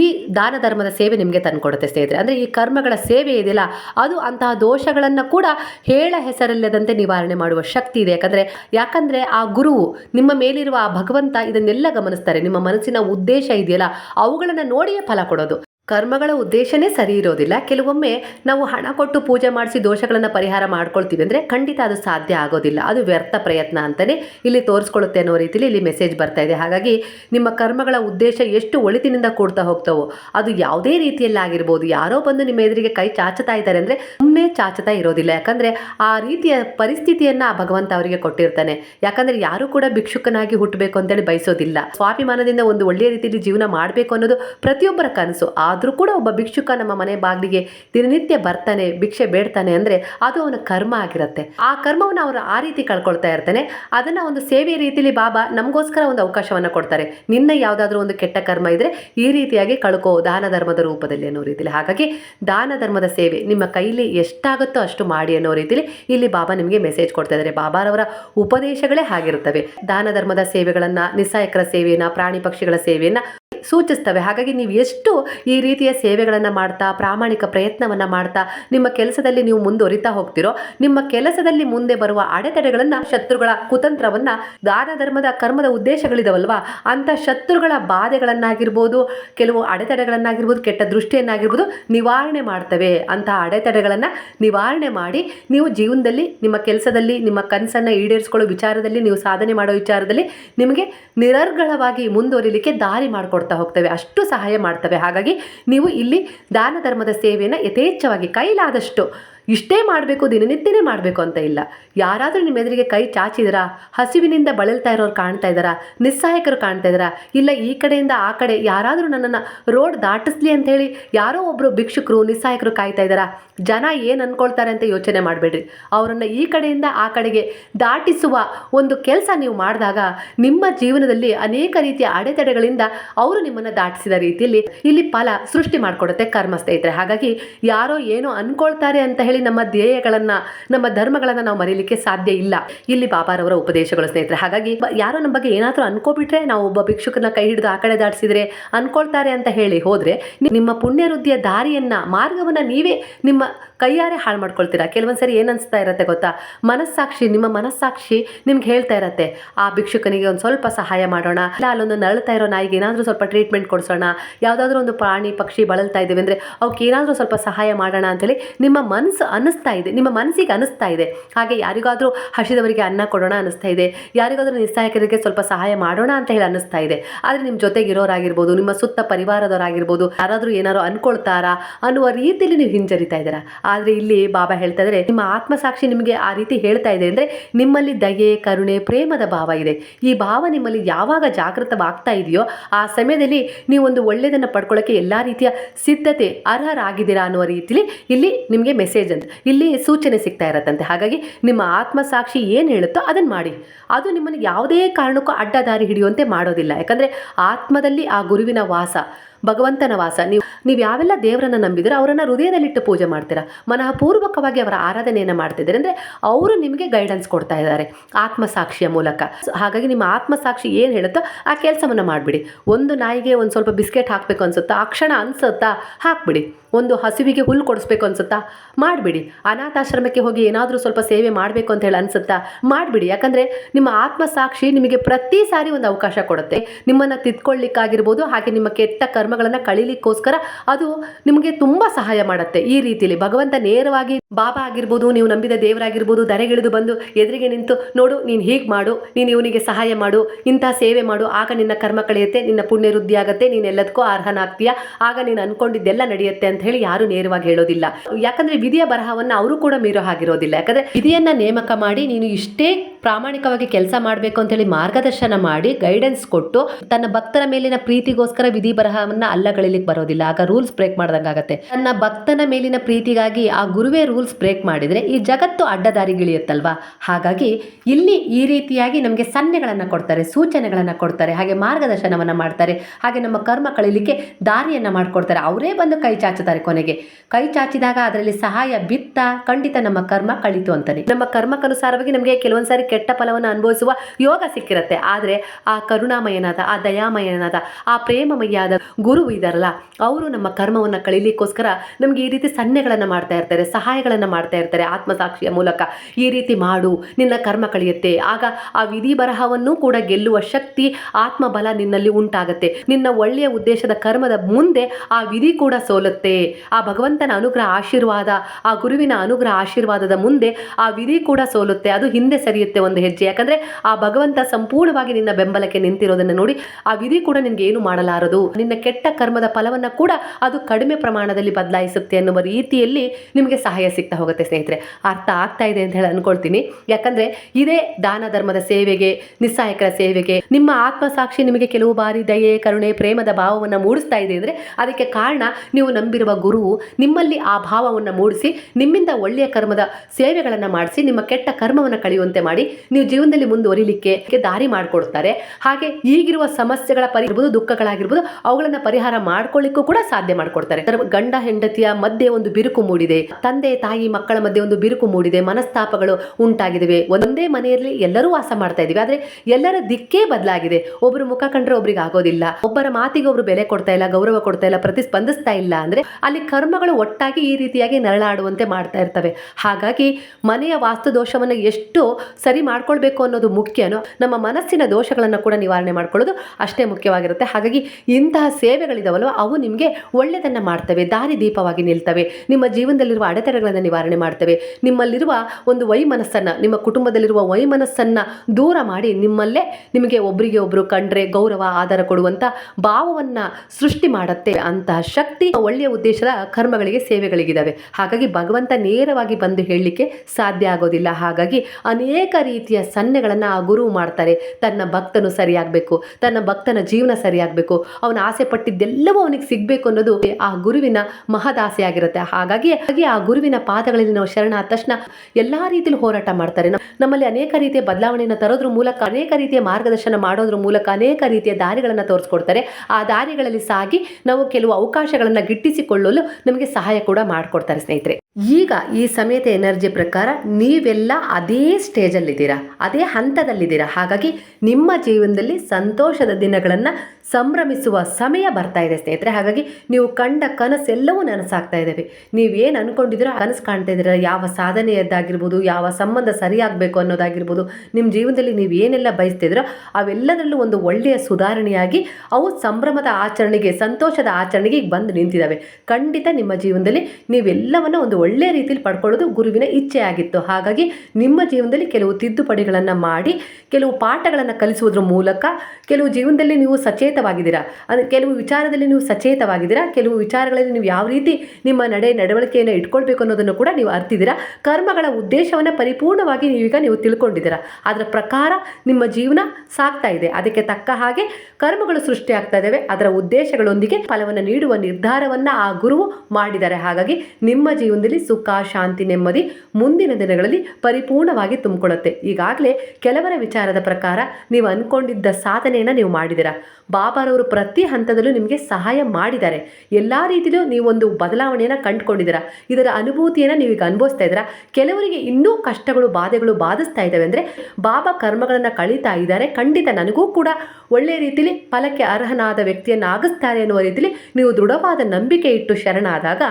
Speaker 1: ಈ ದಾನ ಧರ್ಮದ ಸೇವೆ ನಿಮಗೆ ತಂದುಕೊಡುತ್ತೆ ಸ್ನೇಹಿತರೆ. ಅಂದರೆ ಈ ಕರ್ಮಗಳ ಸೇವೆ ಇದೆಯಲ್ಲ, ಅದು ಅಂತಹ ದೋಷಗಳನ್ನು ಕೂಡ ಹೇಳ ಹೆಸರಿಲ್ಲದಂತೆ ನಿವಾರಣೆ ಮಾಡುವ ಶಕ್ತಿ ಇದೆ. ಯಾಕಂದರೆ ಯಾಕಂದರೆ ಆ ಗುರುವು ನಿಮ್ಮ ಮೇಲಿರುವ ಆ ಭಗವಂತ ಇದನ್ನೆಲ್ಲ ಗಮನಿಸ್ತಾರೆ. ನಿಮ್ಮ ಮನಸ್ಸಿನ ಉದ್ದೇಶ ಇದೆಯಲ್ಲ, ಅವುಗಳನ್ನು ನೋಡಿಯೇ ಫಲ ಕೊಡೋದು. ಕರ್ಮಗಳ ಉದ್ದೇಶನೇ ಸರಿ ಇರೋದಿಲ್ಲ. ಕೆಲವೊಮ್ಮೆ ನಾವು ಹಣ ಕೊಟ್ಟು ಪೂಜೆ ಮಾಡಿಸಿ ದೋಷಗಳನ್ನು ಪರಿಹಾರ ಮಾಡ್ಕೊಳ್ತೀವಿ ಅಂದರೆ ಖಂಡಿತ ಅದು ಸಾಧ್ಯ ಆಗೋದಿಲ್ಲ. ಅದು ವ್ಯರ್ಥ ಪ್ರಯತ್ನ ಅಂತಲೇ ಇಲ್ಲಿ ತೋರಿಸ್ಕೊಳ್ಳುತ್ತೆ ಅನ್ನೋ ರೀತಿಲಿ ಇಲ್ಲಿ ಮೆಸೇಜ್ ಬರ್ತಾ ಇದೆ. ಹಾಗಾಗಿ ನಿಮ್ಮ ಕರ್ಮಗಳ ಉದ್ದೇಶ ಎಷ್ಟು ಒಳಿತಿನಿಂದ ಕೂಡ್ತಾ ಹೋಗ್ತಾವೋ ಅದು ಯಾವುದೇ ರೀತಿಯಲ್ಲಿ ಆಗಿರ್ಬೋದು ಯಾರೋ ಬಂದು ನಿಮ್ಮ ಎದುರಿಗೆ ಕೈ ಚಾಚತಾ ಇದ್ದಾರೆ ಅಂದರೆ ಸುಮ್ಮನೆ ಚಾಚತಾ ಇರೋದಿಲ್ಲ. ಯಾಕಂದರೆ ಆ ರೀತಿಯ ಪರಿಸ್ಥಿತಿಯನ್ನು ಆ ಭಗವಂತ ಅವರಿಗೆ ಕೊಟ್ಟಿರ್ತಾನೆ. ಯಾಕಂದರೆ ಯಾರು ಕೂಡ ಭಿಕ್ಷುಕನಾಗಿ ಹುಟ್ಟಬೇಕು ಅಂತೇಳಿ ಬಯಸೋದಿಲ್ಲ. ಸ್ವಾಭಿಮಾನದಿಂದ ಒಂದು ಒಳ್ಳೆಯ ರೀತಿಯಲ್ಲಿ ಜೀವನ ಮಾಡಬೇಕು ಅನ್ನೋದು ಪ್ರತಿಯೊಬ್ಬರ ಕನಸು. ಆದರೂ ಕೂಡ ಒಬ್ಬ ಭಿಕ್ಷುಕ ನಮ್ಮ ಮನೆ ಬಾಗಿಲಿಗೆ ದಿನನಿತ್ಯ ಬರ್ತಾನೆ, ಭಿಕ್ಷೆ ಬೇಡ್ತಾನೆ ಅಂದರೆ ಅದು ಅವನ ಕರ್ಮ ಆಗಿರುತ್ತೆ. ಆ ಕರ್ಮವನ್ನು ಅವರು ಆ ರೀತಿ ಕಳ್ಕೊಳ್ತಾ ಇರ್ತಾನೆ. ಅದನ್ನು ಒಂದು ಸೇವೆ ರೀತಿಯಲ್ಲಿ ಬಾಬಾ ನಮಗೋಸ್ಕರ ಒಂದು ಅವಕಾಶವನ್ನು ಕೊಡ್ತಾರೆ. ನಿನ್ನ ಯಾವುದಾದ್ರೂ ಒಂದು ಕೆಟ್ಟ ಕರ್ಮ ಇದ್ದರೆ ಈ ರೀತಿಯಾಗಿ ಕಳ್ಕೋ, ದಾನ ಧರ್ಮದ ರೂಪದಲ್ಲಿ ಅನ್ನೋ ರೀತಿಯಲ್ಲಿ ಹಾಗಾಗಿ ದಾನ ಧರ್ಮದ ಸೇವೆ ನಿಮ್ಮ ಕೈಲಿ ಎಷ್ಟಾಗುತ್ತೋ ಅಷ್ಟು ಮಾಡಿ ಅನ್ನೋ ರೀತಿಯಲ್ಲಿ ಇಲ್ಲಿ ಬಾಬಾ ನಿಮಗೆ ಮೆಸೇಜ್ ಕೊಡ್ತಾ ಇದ್ದಾರೆ. ಬಾಬಾರವರ ಉಪದೇಶಗಳೇ ಆಗಿರುತ್ತವೆ ದಾನ ಧರ್ಮದ ಸೇವೆಗಳನ್ನು, ನಿಸ್ಸಾಯಕರ ಸೇವೆಯನ್ನು, ಪ್ರಾಣಿ ಪಕ್ಷಿಗಳ ಸೇವೆಯನ್ನು ಸೂಚಿಸ್ತವೆ. ಹಾಗಾಗಿ ನೀವು ಎಷ್ಟು ಈ ರೀತಿಯ ಸೇವೆಗಳನ್ನು ಮಾಡ್ತಾ, ಪ್ರಾಮಾಣಿಕ ಪ್ರಯತ್ನವನ್ನು ಮಾಡ್ತಾ, ನಿಮ್ಮ ಕೆಲಸದಲ್ಲಿ ನೀವು ಮುಂದುವರಿತಾ ಹೋಗ್ತಿರೋ, ನಿಮ್ಮ ಕೆಲಸದಲ್ಲಿ ಮುಂದೆ ಬರುವ ಅಡೆತಡೆಗಳನ್ನು, ಶತ್ರುಗಳ ಕುತಂತ್ರವನ್ನು, ದಾನ ಧರ್ಮದ ಕರ್ಮದ ಉದ್ದೇಶಗಳಿದಾವಲ್ವಾ ಅಂಥ ಶತ್ರುಗಳ ಬಾಧೆಗಳನ್ನಾಗಿರ್ಬೋದು, ಕೆಲವು ಅಡೆತಡೆಗಳನ್ನಾಗಿರ್ಬೋದು, ಕೆಟ್ಟ ದೃಷ್ಟಿಯನ್ನಾಗಿರ್ಬೋದು ನಿವಾರಣೆ ಮಾಡ್ತವೆ. ಅಂತಹ ಅಡೆತಡೆಗಳನ್ನು ನಿವಾರಣೆ ಮಾಡಿ ನೀವು ಜೀವನದಲ್ಲಿ, ನಿಮ್ಮ ಕೆಲಸದಲ್ಲಿ, ನಿಮ್ಮ ಕನಸನ್ನು ಈಡೇರಿಸ್ಕೊಳ್ಳೋ ವಿಚಾರದಲ್ಲಿ, ನೀವು ಸಾಧನೆ ಮಾಡೋ ವಿಚಾರದಲ್ಲಿ ನಿಮಗೆ ನಿರರ್ಗಳವಾಗಿ ಮುಂದುವರಿಲಿಕ್ಕೆ ದಾರಿ ಮಾಡಿಕೊಡ್ತಾ ಹೋಗ್ತವೆ ಅಷ್ಟು ಸಹಾಯ ಮಾಡ್ತವೆ. ಹಾಗಾಗಿ ನೀವು ಇಲ್ಲಿ ದಾನ ಧರ್ಮದ ಸೇವೆಯನ್ನು ಯಥೇಚ್ಛವಾಗಿ ಕೈಲಾದಷ್ಟು ಇಷ್ಟೇ ಮಾಡಬೇಕು, ದಿನನಿತ್ಯನೇ ಮಾಡಬೇಕು ಅಂತ ಇಲ್ಲ. ಯಾರಾದರೂ ನಿಮ್ಮ ಎದುರಿಗೆ ಕೈ ಚಾಚಿದಿರಾ? ಹಸಿವಿನಿಂದ ಬಳಲ್ತಾ ಇರೋರು ಕಾಣ್ತಾ ಇದ್ದಾರಾ ನಿಸ್ಸಹಾಯಕರು ಕಾಣ್ತಾ ಇದ್ದಾರಾ ಇಲ್ಲ ಈ ಕಡೆಯಿಂದ ಆ ಕಡೆ ಯಾರಾದರೂ ನನ್ನನ್ನು ರೋಡ್ ದಾಟಿಸ್ಲಿ ಅಂತ ಹೇಳಿ ಯಾರೋ ಒಬ್ಬರು ಭಿಕ್ಷುಕರು, ನಿಸ್ಸಹಾಯಕರು ಕಾಯ್ತಾ ಇದ್ದಾರಾ ಜನ ಏನು ಅನ್ಕೊಳ್ತಾರೆ ಅಂತ ಯೋಚನೆ ಮಾಡಬೇಡ್ರಿ. ಅವರನ್ನು ಈ ಕಡೆಯಿಂದ ಆ ಕಡೆಗೆ ದಾಟಿಸುವ ಒಂದು ಕೆಲಸ ನೀವು ಮಾಡಿದಾಗ ನಿಮ್ಮ ಜೀವನದಲ್ಲಿ ಅನೇಕ ರೀತಿಯ ಅಡೆತಡೆಗಳಿಂದ ಅವರು ನಿಮ್ಮನ್ನು ದಾಟಿಸಿದ ರೀತಿಯಲ್ಲಿ ಇಲ್ಲಿ ಫಲ ಸೃಷ್ಟಿ ಮಾಡಿಕೊಡುತ್ತೆ ಕರ್ಮ ಸ್ನೇಹಿತರೆ ಹಾಗಾಗಿ ಯಾರೋ ಏನೋ ಅನ್ಕೊಳ್ತಾರೆ ಅಂತ ಹೇಳಿ ನಮ್ಮ ಧ್ಯೇಯಗಳನ್ನು, ನಮ್ಮ ಧರ್ಮಗಳನ್ನು ನಾವು ಮರೀಲಿಕ್ಕೆ ಸಾಧ್ಯ ಇಲ್ಲ. ಇಲ್ಲಿ ಬಾಬಾರವರ ಉಪದೇಶಗಳು ಸ್ನೇಹಿತರೆ, ಹಾಗಾಗಿ ಯಾರೋ ನಮ್ಮ ಬಗ್ಗೆ ಏನಾದರೂ ಅನ್ಕೋಬಿಟ್ರೆ ನಾವು ಒಬ್ಬ ಭಿಕ್ಷುಕನ ಕೈ ಹಿಡಿದು ಆ ಕಡೆ ದಾಟಿಸಿದ್ರೆ ಅನ್ಕೊಳ್ತಾರೆ ಅಂತ ಹೇಳಿ ಹೋದ್ರೆ ನಿಮ್ಮ ಪುಣ್ಯ ವೃದ್ಧಿಯ ದಾರಿಯನ್ನ, ಮಾರ್ಗವನ್ನ ನೀವೇ ನಿಮ್ಮ ಕೈಯಾರೆ ಹಾಳು ಮಾಡ್ಕೊಳ್ತೀರಾ? ಕೆಲವೊಂದು ಸರಿ ಏನು ಅನಿಸ್ತಾ ಇರತ್ತೆ ಗೊತ್ತಾ? ಮನಸ್ಸಾಕ್ಷಿ, ನಿಮ್ಮ ಮನಸ್ಸಾಕ್ಷಿ ನಿಮ್ಗೆ ಹೇಳ್ತಾ ಇರತ್ತೆ, ಆ ಭಿಕ್ಷುಕನಿಗೆ ಒಂದು ಸ್ವಲ್ಪ ಸಹಾಯ ಮಾಡೋಣ, ಇಲ್ಲ ಅಲ್ಲೊಂದು ನರಳ್ತಾ ಇರೋ ನಾಯಿಗೆ ಏನಾದರೂ ಸ್ವಲ್ಪ ಟ್ರೀಟ್ಮೆಂಟ್ ಕೊಡಿಸೋಣ, ಯಾವುದಾದ್ರೂ ಒಂದು ಪ್ರಾಣಿ, ಪಕ್ಷಿ ಬಳಲ್ತಾ ಇದ್ದೇವೆ ಅಂದರೆ ಅವಕ್ಕೆ ಏನಾದರೂ ಸ್ವಲ್ಪ ಸಹಾಯ ಮಾಡೋಣ ಅಂತೇಳಿ ನಿಮ್ಮ ಮನಸ್ಸು ಅನಿಸ್ತಾ ಇದೆ, ನಿಮ್ಮ ಮನಸ್ಸಿಗೆ ಅನಿಸ್ತಾ ಇದೆ. ಹಾಗೆ ಯಾರಿಗಾದರೂ ಹಸಿದವರಿಗೆ ಅನ್ನ ಕೊಡೋಣ ಅನಿಸ್ತಾ ಇದೆ, ಯಾರಿಗಾದರೂ ನಿಸ್ಸಹಾಯಕರಿಗೆ ಸ್ವಲ್ಪ ಸಹಾಯ ಮಾಡೋಣ ಅಂತ ಹೇಳಿ ಅನಿಸ್ತಾ ಇದೆ. ಆದರೆ ನಿಮ್ಮ ಜೊತೆಗೆ ಇರೋರಾಗಿರ್ಬೋದು ನಿಮ್ಮ ಸುತ್ತ ಪರಿವಾರದವರಾಗಿರ್ಬೋದು, ಯಾರಾದರೂ ಏನಾದ್ರು ಅನ್ಕೊಳ್ತಾರಾ ಅನ್ನುವ ರೀತಿಯಲ್ಲಿ ನೀವು ಹಿಂಜರಿತಾ ಇದ್ದೀರಾ? ಆದರೆ ಇಲ್ಲಿ ಬಾಬಾ ಹೇಳ್ತಾ ಇದ್ದಾರೆ ನಿಮ್ಮ ಆತ್ಮಸಾಕ್ಷಿ ನಿಮಗೆ ಆ ರೀತಿ ಹೇಳ್ತಾ ಇದೆ ಅಂದರೆ ನಿಮ್ಮಲ್ಲಿ ದಯೆ, ಕರುಣೆ, ಪ್ರೇಮದ ಭಾವ ಇದೆ. ಈ ಭಾವ ನಿಮ್ಮಲ್ಲಿ ಯಾವಾಗ ಜಾಗೃತವಾಗ್ತಾ ಇದೆಯೋ ಆ ಸಮಯದಲ್ಲಿ ನೀವು ಒಂದು ಒಳ್ಳೆಯದನ್ನು ಪಡ್ಕೊಳ್ಳೋಕ್ಕೆ ಎಲ್ಲ ರೀತಿಯ ಸಿದ್ಧತೆ, ಅರ್ಹರಾಗಿದ್ದೀರಾ ಅನ್ನುವ ರೀತಿಲಿ ಇಲ್ಲಿ ನಿಮಗೆ ಮೆಸೇಜ್ ಅಂತ, ಇಲ್ಲಿ ಸೂಚನೆ ಸಿಗ್ತಾ ಇರತ್ತಂತೆ. ಹಾಗಾಗಿ ನಿಮ್ಮ ಆತ್ಮಸಾಕ್ಷಿ ಏನು ಹೇಳುತ್ತೋ ಅದನ್ನು ಮಾಡಿ. ಅದು ನಿಮ್ಮನ್ನು ಯಾವುದೇ ಕಾರಣಕ್ಕೂ ಅಡ್ಡದಾರಿ ಹಿಡಿಯುವಂತೆ ಮಾಡೋದಿಲ್ಲ. ಯಾಕಂದರೆ ಆತ್ಮದಲ್ಲಿ ಆ ಗುರುವಿನ ವಾಸ ಭಗವಂತನ ವಾಸ. ನೀವು ನೀವು ಯಾವೆಲ್ಲ ದೇವರನ್ನು ನಂಬಿದರೆ ಅವರನ್ನು ಹೃದಯದಲ್ಲಿಟ್ಟು ಪೂಜೆ ಮಾಡ್ತೀರಾ? ಮನಃಪೂರ್ವಕವಾಗಿ ಅವರ ಆರಾಧನೆಯನ್ನು ಮಾಡ್ತಿದ್ದಾರೆ. ಅಂದರೆ ಅವರು ನಿಮಗೆ ಗೈಡೆನ್ಸ್ ಕೊಡ್ತಾ ಇದ್ದಾರೆ ಆತ್ಮಸಾಕ್ಷಿಯ ಮೂಲಕ. ಹಾಗಾಗಿ ನಿಮ್ಮ ಆತ್ಮಸಾಕ್ಷಿ ಏನು ಹೇಳುತ್ತೋ ಆ ಕೆಲಸವನ್ನು ಮಾಡಿಬಿಡಿ. ಒಂದು ನಾಯಿಗೆ ಒಂದು ಸ್ವಲ್ಪ ಬಿಸ್ಕೆಟ್ ಹಾಕಬೇಕು ಅನ್ಸುತ್ತಾ, ಆ ಕ್ಷಣ ಅನ್ಸುತ್ತಾ ಹಾಕ್ಬಿಡಿ. ಒಂದು ಹಸುವಿಗೆ ಹುಲ್ಲು ಕೊಡಿಸ್ಬೇಕು ಅನ್ಸುತ್ತಾ? ಮಾಡಿಬಿಡಿ. ಅನಾಥಾಶ್ರಮಕ್ಕೆ ಹೋಗಿ ಏನಾದರೂ ಸ್ವಲ್ಪ ಸೇವೆ ಮಾಡಬೇಕು ಅಂತ ಹೇಳಿ ಅನ್ಸುತ್ತಾ? ಮಾಡಿಬಿಡಿ. ಯಾಕಂದರೆ ನಿಮ್ಮ ಆತ್ಮಸಾಕ್ಷಿ ನಿಮಗೆ ಪ್ರತಿ ಸಾರಿ ಒಂದು ಅವಕಾಶ ಕೊಡುತ್ತೆ. ನಿಮ್ಮನ್ನು ತಿದ್ಕೊಳ್ಳಿಕ್ಕಾಗಿರ್ಬೋದು, ಹಾಗೆ ನಿಮ್ಮ ಕೆಟ್ಟ ಕರ್ಮಗಳನ್ನು ಕಳೀಲಿಕ್ಕೋಸ್ಕರ ಅದು ನಿಮಗೆ ತುಂಬ ಸಹಾಯ ಮಾಡುತ್ತೆ. ಈ ರೀತಿಯಲ್ಲಿ ಭಗವಂತ ನೇರವಾಗಿ ಬಾಬಾ ಆಗಿರ್ಬೋದು, ನೀವು ನಂಬಿದ ದೇವರಾಗಿರ್ಬೋದು ದರೆಗಿಳಿದು ಬಂದು ಎದುರಿಗೆ ನಿಂತು, ನೋಡು, ನೀನು ಹೀಗೆ ಮಾಡು, ನೀನು ಇವನಿಗೆ ಸಹಾಯ ಮಾಡು, ಇಂಥ ಸೇವೆ ಮಾಡು, ಆಗ ನಿನ್ನ ಕರ್ಮ ಕಳೆಯುತ್ತೆ, ನಿನ್ನ ಪುಣ್ಯ ವೃದ್ಧಿ ಆಗುತ್ತೆ ನೀನು ಎಲ್ಲದಕ್ಕೂ ಅರ್ಹನಾಗ್ತೀಯ? ಆಗ ನೀನು ಅನ್ಕೊಂಡಿದ್ದೆಲ್ಲ ನಡೆಯುತ್ತೆ ಅಂತ ಹೇಳಿ ಯಾರು ನೇರವಾಗಿ ಹೇಳೋದಿಲ್ಲ. ಯಾಕಂದ್ರೆ ವಿಧಿಯ ಬರಹವನ್ನು ಅವರು ಕೂಡ ಮೀರೋ ಹಾಗಿರೋದಿಲ್ಲ. ಯಾಕಂದ್ರೆ ವಿಧಿಯನ್ನ ನೇಮಕ ಮಾಡಿ ನೀನು ಇಷ್ಟೇ ಪ್ರಾಮಾಣಿಕವಾಗಿ ಕೆಲಸ ಮಾಡಬೇಕು ಅಂತ ಹೇಳಿ ಮಾರ್ಗದರ್ಶನ ಮಾಡಿ ಗೈಡೆನ್ಸ್ ಕೊಟ್ಟು ತನ್ನ ಭಕ್ತರ ಮೇಲಿನ ಪ್ರೀತಿಗೋಸ್ಕರ ವಿಧಿ ಬರಹವನ್ನ ಅಲ್ಲಗಳಿಲಿಕ್ಕೆ ಬರೋದಿಲ್ಲ. ಆಗ ರೂಲ್ಸ್ ಬ್ರೇಕ್ ಮಾಡ್ದಂಗಾಗತ್ತೆ ತನ್ನ ಭಕ್ತನ ಮೇಲಿನ ಪ್ರೀತಿಗಾಗಿ ಆ ಗುರುವೇ ರೂಲ್ಸ್ ಬ್ರೇಕ್ ಮಾಡಿದ್ರೆ ಈ ಜಗತ್ತು ಅಡ್ಡದಾರಿಗಿಳಿಯುತ್ತಲ್ವಾ ಹಾಗಾಗಿ ಇಲ್ಲಿ ಈ ರೀತಿಯಾಗಿ ನಮಗೆ ಸನ್ನೆಗಳನ್ನು ಕೊಡ್ತಾರೆ, ಸೂಚನೆಗಳನ್ನು ಕೊಡ್ತಾರೆ, ಹಾಗೆ ಮಾರ್ಗದರ್ಶನವನ್ನು ಮಾಡ್ತಾರೆ. ಹಾಗೆ ನಮ್ಮ ಕರ್ಮ ಕಳೀಲಿಕ್ಕೆ ದಾರಿಯನ್ನು ಮಾಡ್ಕೊಡ್ತಾರೆ. ಅವರೇ ಬಂದು ಕೈ ಚಾಚುತ್ತಾರೆ. ಕೊನೆಗೆ. ಕೈ ಚಾಚಿದಾಗ ಅದರಲ್ಲಿ ಸಹಾಯ ಬಿತ್ತ ಖಂಡಿತ ನಮ್ಮ ಕರ್ಮ ಕಳಿತು ಅಂತಾನೆ. ನಮ್ಮ ಕರ್ಮಕ್ಕನುಸಾರವಾಗಿ ನಮಗೆ ಕೆಲವೊಂದ್ಸಾರಿ ಕೆಟ್ಟ ಫಲವನ್ನು ಅನುಭವಿಸುವ ಯೋಗ ಸಿಕ್ಕಿರುತ್ತೆ. ಆದರೆ ಆ ಕರುಣಾಮಯನಾದ, ಆ ದಯಾಮಯನಾದ, ಆ ಪ್ರೇಮಮಯ್ಯಾದ ಗುರು ಇದಾರಲ್ಲ, ಅವರು ನಮ್ಮ ಕರ್ಮವನ್ನು ಕಳೀಲಿಕ್ಕೋಸ್ಕರ ನಮಗೆ ಈ ರೀತಿ ಸನ್ನೆಗಳನ್ನು ಮಾಡ್ತಾ ಇರ್ತಾರೆ, ಸಹಾಯಗಳನ್ನು ಮಾಡ್ತಾ ಇರ್ತಾರೆ. ಆತ್ಮಸಾಕ್ಷಿಯ ಮೂಲಕ ಈ ರೀತಿ ಮಾಡು, ನಿನ್ನ ಕರ್ಮ ಕಳೆಯುತ್ತೆ. ಆಗ ಆ ವಿಧಿ ಬರಹವನ್ನು ಕೂಡ ಗೆಲ್ಲುವ ಶಕ್ತಿ, ಆತ್ಮಬಲ ನಿನ್ನಲ್ಲಿ ಉಂಟಾಗುತ್ತೆ. ನಿನ್ನ ಒಳ್ಳೆಯ ಉದ್ದೇಶದ ಕರ್ಮದ ಮುಂದೆ ಆ ವಿಧಿ ಕೂಡ ಸೋಲುತ್ತೆ. ಆ ಭಗವಂತನ ಅನುಗ್ರಹ ಆಶೀರ್ವಾದ, ಆ ಗುರುವಿನ ಅನುಗ್ರಹ ಆಶೀರ್ವಾದದ ಮುಂದೆ ಆ ವಿಧಿ ಕೂಡ ಸೋಲುತ್ತೆ. ಅದು ಹಿಂದೆ ಸರಿಯುತ್ತೆ ಒಂದು ಹೆಜ್ಜೆ. ಯಾಕಂದ್ರೆ ಆ ಭಗವಂತ ಸಂಪೂರ್ಣವಾಗಿ ನಿನ್ನ ಬೆಂಬಲಕ್ಕೆ ನಿಂತಿರೋದನ್ನ ನೋಡಿ ಆ ವಿಧಿ ಕೂಡ ನಿನ್ಗೆ ಏನು ಮಾಡಲಾರದು? ನಿನ್ನ ಕೆಟ್ಟ ಕರ್ಮದ ಫಲವನ್ನ ಕೂಡ ಅದು ಕಡಿಮೆ ಪ್ರಮಾಣದಲ್ಲಿ ಬದಲಾಯಿಸುತ್ತೆ ಅನ್ನುವ ರೀತಿಯಲ್ಲಿ ನಿಮಗೆ ಸಹಾಯ ಸಿಗ್ತಾ ಹೋಗುತ್ತೆ ಸ್ನೇಹಿತರೆ. ಅರ್ಥ ಆಗ್ತಾ ಇದೆ ಅಂತ ಹೇಳಿ ಅನ್ಕೊಳ್ತೀನಿ. ಯಾಕಂದ್ರೆ ಇದೇ ದಾನ ಧರ್ಮದ ಸೇವೆಗೆ ನಿಸ್ಸಹಾಯಕರ ಸೇವೆಗೆ, ನಿಮ್ಮ ಆತ್ಮಸಾಕ್ಷಿ ನಿಮಗೆ ಕೆಲವು ಬಾರಿ ದಯೆ, ಕರುಣೆ, ಪ್ರೇಮದ ಭಾವವನ್ನು ಮೂಡಿಸ್ತಾ ಇದೆ ಅಂದರೆ ಅದಕ್ಕೆ ಕಾರಣ ನೀವು ನಂಬಿರುವ ಗುರು, ನಿಮ್ಮಲ್ಲಿ ಆ ಭಾವವನ್ನು ಮೂಡಿಸಿ, ನಿಮ್ಮಿಂದ ಒಳ್ಳೆಯ ಕರ್ಮದ ಸೇವೆಗಳನ್ನು ಮಾಡಿಸಿ, ನಿಮ್ಮ ಕೆಟ್ಟ ಕರ್ಮವನ್ನು ಕಳೆಯುವಂತೆ ಮಾಡಿ, ನೀವು ಜೀವನದಲ್ಲಿ ಮುಂದುವರಿಲಿಕ್ಕೆ ದಾರಿ ಮಾಡಿಕೊಡ್ತಾರೆ ಹಾಗೆ ಈಗಿರುವ ಸಮಸ್ಯೆಗಳ ಪರಿ ಇರ್ಬೋದು ದುಃಖಗಳಾಗಿರ್ಬೋದು, ಅವುಗಳನ್ನು ಪರಿಹಾರ ಮಾಡ್ಕೊಳ್ಳಿಕ್ಕೂ ಕೂಡ ಸಾಧ್ಯ ಮಾಡಿಕೊಡ್ತಾರೆ. ಗಂಡ, ಹೆಂಡತಿಯ ಮಧ್ಯೆ ಒಂದು ಬಿರುಕು ಮೂಡಿದೆ. ತಂದೆ, ತಾಯಿ, ಮಕ್ಕಳ ಮಧ್ಯೆ ಒಂದು ಬಿರುಕು ಮೂಡಿದೆ. ಮನಸ್ತಾಪಗಳು ಉಂಟಾಗಿದ್ದಾವೆ ಒಂದೇ ಮನೆಯಲ್ಲಿ ಎಲ್ಲರೂ ವಾಸ ಮಾಡ್ತಾ ಇದ್ದೀವಿ. ಆದ್ರೆ ಎಲ್ಲರ ದಿಕ್ಕೇ ಬದಲಾಗಿದೆ. ಒಬ್ಬರು ಮುಖ ಕಂಡ್ರೆ ಒಬ್ರಿಗೆ ಆಗೋದಿಲ್ಲ. ಒಬ್ಬರ ಮಾತಿಗೆ ಒಬ್ರು ಬೆಲೆ ಕೊಡ್ತಾ ಇಲ್ಲ, ಗೌರವ ಕೊಡ್ತಾ ಇಲ್ಲ, ಪ್ರತಿಸ್ಪಂದಿಸ್ತಾ ಇಲ್ಲ ಅಂದ್ರೆ ಅಲ್ಲಿ ಕರ್ಮಗಳು ಒಟ್ಟಾಗಿ ಈ ರೀತಿಯಾಗಿ ನರಳಾಡುವಂತೆ ಮಾಡ್ತಾ ಇರ್ತವೆ. ಹಾಗಾಗಿ ಮನೆಯ ವಾಸ್ತು ದೋಷವನ್ನು ಎಷ್ಟು ಸರಿ ಮಾಡ್ಕೊಳ್ಬೇಕು ಅನ್ನೋದು ಮುಖ್ಯನೋ, ನಮ್ಮ ಮನಸ್ಸಿನ ದೋಷಗಳನ್ನು ಕೂಡ ನಿವಾರಣೆ ಮಾಡ್ಕೊಳ್ಳೋದು ಅಷ್ಟೇ ಮುಖ್ಯವಾಗಿರುತ್ತೆ. ಹಾಗಾಗಿ ಇಂತಹ ಸೇವೆಗಳಿದಾವಲ್ವ, ಅವು ನಿಮಗೆ ಒಳ್ಳೆಯದನ್ನು ಮಾಡ್ತವೆ, ದಾರಿ ದೀಪವಾಗಿ ನಿಲ್ತವೆ, ನಿಮ್ಮ ಜೀವನದಲ್ಲಿರುವ ಅಡೆತಡೆಗಳನ್ನು ನಿವಾರಣೆ ಮಾಡ್ತವೆ. ನಿಮ್ಮಲ್ಲಿರುವ ಒಂದು ವೈಮನಸ್ಸನ್ನು, ನಿಮ್ಮ ಕುಟುಂಬದಲ್ಲಿರುವ ವೈಮನಸ್ಸನ್ನು ದೂರ ಮಾಡಿ ನಿಮ್ಮಲ್ಲೇ ನಿಮಗೆ ಒಬ್ಬರಿಗೆ ಒಬ್ಬರು ಕಂಡ್ರೆ ಗೌರವ, ಆಧಾರ ಕೊಡುವಂಥ ಭಾವವನ್ನು ಸೃಷ್ಟಿ ಮಾಡುತ್ತೆ. ಅಂತಹ ಶಕ್ತಿ, ಒಳ್ಳೆಯ ಉದ್ದೇಶದ ಕರ್ಮಗಳಿಗೆ ಸೇವೆಗಳಿಗಿದ್ದಾವೆ ಹಾಗಾಗಿ ಭಗವಂತ ನೇರವಾಗಿ ಬಂದು ಹೇಳಲಿಕ್ಕೆ ಸಾಧ್ಯ ಆಗೋದಿಲ್ಲ. ಹಾಗಾಗಿ ಅನೇಕ ರೀತಿಯ ಸನ್ನೆಗಳನ್ನು ಆ ಗುರು ಮಾಡ್ತಾರೆ. ತನ್ನ ಭಕ್ತನು ಸರಿಯಾಗಬೇಕು, ತನ್ನ ಭಕ್ತನ ಜೀವನ ಸರಿಯಾಗಬೇಕು, ಅವನ ಆಸೆ ಪಟ್ಟಿದ್ದೆಲ್ಲವೂ ಅವನಿಗೆ ಸಿಗಬೇಕು ಅನ್ನೋದು ಆ ಗುರುವಿನ ಮಹದಾಸೆ ಆಗಿರುತ್ತೆ ಹಾಗಾಗಿ ಹಾಗೆ ಆ ಗುರುವಿನ ಪಾದಗಳಲ್ಲಿ ನಾವು ಶರಣ ಆದ ತಕ್ಷಣ ಎಲ್ಲ ರೀತಿಯಲ್ಲಿ ಹೋರಾಟ ಮಾಡ್ತಾರೆ. ನಮ್- ನಮ್ಮಲ್ಲಿ ಅನೇಕ ರೀತಿಯ ಬದಲಾವಣೆಯನ್ನು ತರೋದ್ರ ಮೂಲಕ, ಅನೇಕ ರೀತಿಯ ಮಾರ್ಗದರ್ಶನ ಮಾಡೋದ್ರ ಮೂಲಕ ಅನೇಕ ರೀತಿಯ ದಾರಿಗಳನ್ನು ತೋರಿಸ್ಕೊಡ್ತಾರೆ. ಆ ದಾರಿಗಳಲ್ಲಿ ಸಾಗಿ ನಾವು ಕೆಲವು ಅವಕಾಶಗಳನ್ನು ಗಿಟ್ಟಿಸಿಕೊಳ್ಳಲು ನಮಗೆ ಸಹಾಯ ಕೂಡ ಮಾಡಿಕೊಡ್ತಾರೆ ಸ್ನೇಹಿತರೆ. ಈಗ ಈ ಸಮೇತ ಎನರ್ಜಿ ಪ್ರಕಾರ ನೀವೆಲ್ಲ ಅದೇ ಸ್ಟೇಜಲ್ಲಿದ್ದೀರಾ, ಅದೇ ಹಂತದಲ್ಲಿದ್ದೀರಾ. ಹಾಗಾಗಿ ನಿಮ್ಮ ಜೀವನದಲ್ಲಿ ಸಂತೋಷದ ದಿನಗಳನ್ನು ಸಂಭ್ರಮಿಸುವ ಸಮಯ ಬರ್ತಾ ಇದೆ ಸ್ನೇಹಿತರೆ. ಹಾಗಾಗಿ ನೀವು ಕಂಡ ಕನಸೆಲ್ಲವೂ ನನಸಾಗ್ತಾ ಇದ್ದಾವೆ. ನೀವೇನು ಆ ಕನಸು ಕಾಣ್ತಾ ಇದ್ದೀರಾ. ಯಾವ ಸಾಧನೆಯದ್ದಾಗಿರ್ಬೋದು, ಯಾವ ಸಂಬಂಧ ಸರಿಯಾಗಬೇಕು ಅನ್ನೋದಾಗಿರ್ಬೋದು, ನಿಮ್ಮ ಜೀವನದಲ್ಲಿ ನೀವು ಏನೆಲ್ಲ ಬಯಸ್ತಿದ್ರೋ ಅವೆಲ್ಲದರಲ್ಲೂ ಒಂದು ಒಳ್ಳೆಯ ಸುಧಾರಣೆಯಾಗಿ ಅವು ಸಂಭ್ರಮದ ಆಚರಣೆಗೆ, ಸಂತೋಷದ ಆಚರಣೆಗೆ ಬಂದು ನಿಂತಿದ್ದಾವೆ. ಖಂಡಿತ ನಿಮ್ಮ ಜೀವನದಲ್ಲಿ ನೀವೆಲ್ಲವನ್ನು ಒಂದು ಒಳ್ಳೆಯ ರೀತಿಯಲ್ಲಿ ಪಡ್ಕೊಳ್ಳೋದು ಗುರುವಿನ ಇಚ್ಛೆ ಆಗಿತ್ತು. ಹಾಗಾಗಿ ನಿಮ್ಮ ಜೀವನದಲ್ಲಿ ಕೆಲವು ತಿದ್ದುಪಡಿಗಳನ್ನು ಮಾಡಿ, ಕೆಲವು ಪಾಠಗಳನ್ನು ಕಲಿಸುವುದರ ಮೂಲಕ ಕೆಲವು ಜೀವನದಲ್ಲಿ ನೀವು ಸಚೇತವಾಗಿದ್ದೀರಾ? ಅಂದರೆ ಕೆಲವು ವಿಚಾರದಲ್ಲಿ ನೀವು ಸಚೇತವಾಗಿದ್ದೀರಾ? ಕೆಲವು ವಿಚಾರಗಳಲ್ಲಿ ನೀವು ಯಾವ ರೀತಿ ನಿಮ್ಮ ನಡೆ ನಡವಳಿಕೆಯನ್ನು ಇಟ್ಕೊಳ್ಬೇಕು ಅನ್ನೋದನ್ನು ಕೂಡ ನೀವು ಅರ್ತಿದ್ದೀರಾ? ಕರ್ಮಗಳ ಉದ್ದೇಶವನ್ನು ಪರಿಪೂರ್ಣವಾಗಿ ನೀವೀಗ ನೀವು ತಿಳ್ಕೊಂಡಿದ್ದೀರಾ? ಅದರ ಪ್ರಕಾರ ನಿಮ್ಮ ಜೀವನ ಸಾಗ್ತಾ ಇದೆ. ಅದಕ್ಕೆ ತಕ್ಕ ಹಾಗೆ ಕರ್ಮಗಳು ಸೃಷ್ಟಿ ಆಗ್ತಾ ಇದ್ದಾವೆ. ಅದರ ಉದ್ದೇಶಗಳೊಂದಿಗೆ ಫಲವನ್ನು ನೀಡುವ ನಿರ್ಧಾರವನ್ನು ಆ ಗುರುವು ಮಾಡಿದ್ದಾರೆ. ಹಾಗಾಗಿ ನಿಮ್ಮ ಜೀವನದಲ್ಲಿ ಸುಖ, ಶಾಂತಿ, ನೆಮ್ಮದಿ ಮುಂದಿನ ದಿನಗಳಲ್ಲಿ ಪರಿಪೂರ್ಣವಾಗಿ ತುಂಬಿಕೊಳ್ಳುತ್ತೆ. ಈಗಾಗಲೇ ಕೆಲವರ ವಿಚಾರದ ಪ್ರಕಾರ ನೀವು ಅಂದ್ಕೊಂಡಿದ್ದ ಸಾಧನೆಯನ್ನು ನೀವು ಮಾಡಿದ್ದೀರಾ? ಬಾಬಾರವರು ಪ್ರತಿ ಹಂತದಲ್ಲೂ ನಿಮಗೆ ಸಹಾಯ ಮಾಡಿದ್ದಾರೆ. ಎಲ್ಲ ರೀತಿಯಲ್ಲೂ ನೀವೊಂದು ಬದಲಾವಣೆಯನ್ನು ಕಂಡುಕೊಂಡಿದ್ದೀರಾ? ಇದರ ಅನುಭೂತಿಯನ್ನು ನೀವೀಗ ಅನುಭವಿಸ್ತಾ ಇದ್ದೀರಾ? ಕೆಲವರಿಗೆ ಇನ್ನೂ ಕಷ್ಟಗಳು, ಬಾಧೆಗಳು ಬಾಧಿಸ್ತಾ ಇದ್ದಾವೆ ಅಂದರೆ ಬಾಬಾ ಕರ್ಮಗಳನ್ನು ಕಳೀತಾ ಇದ್ದಾರೆ. ಖಂಡಿತ ನನಗೂ ಕೂಡ ಒಳ್ಳೆಯ ರೀತಿಯಲ್ಲಿ ಫಲಕ್ಕೆ ಅರ್ಹನಾದ ವ್ಯಕ್ತಿಯನ್ನು ಆಗಿಸ್ತಾರೆ ಅನ್ನುವ ರೀತಿಯಲ್ಲಿ ನೀವು ದೃಢವಾದ ನಂಬಿಕೆ ಇಟ್ಟು ಶರಣಾದಾಗ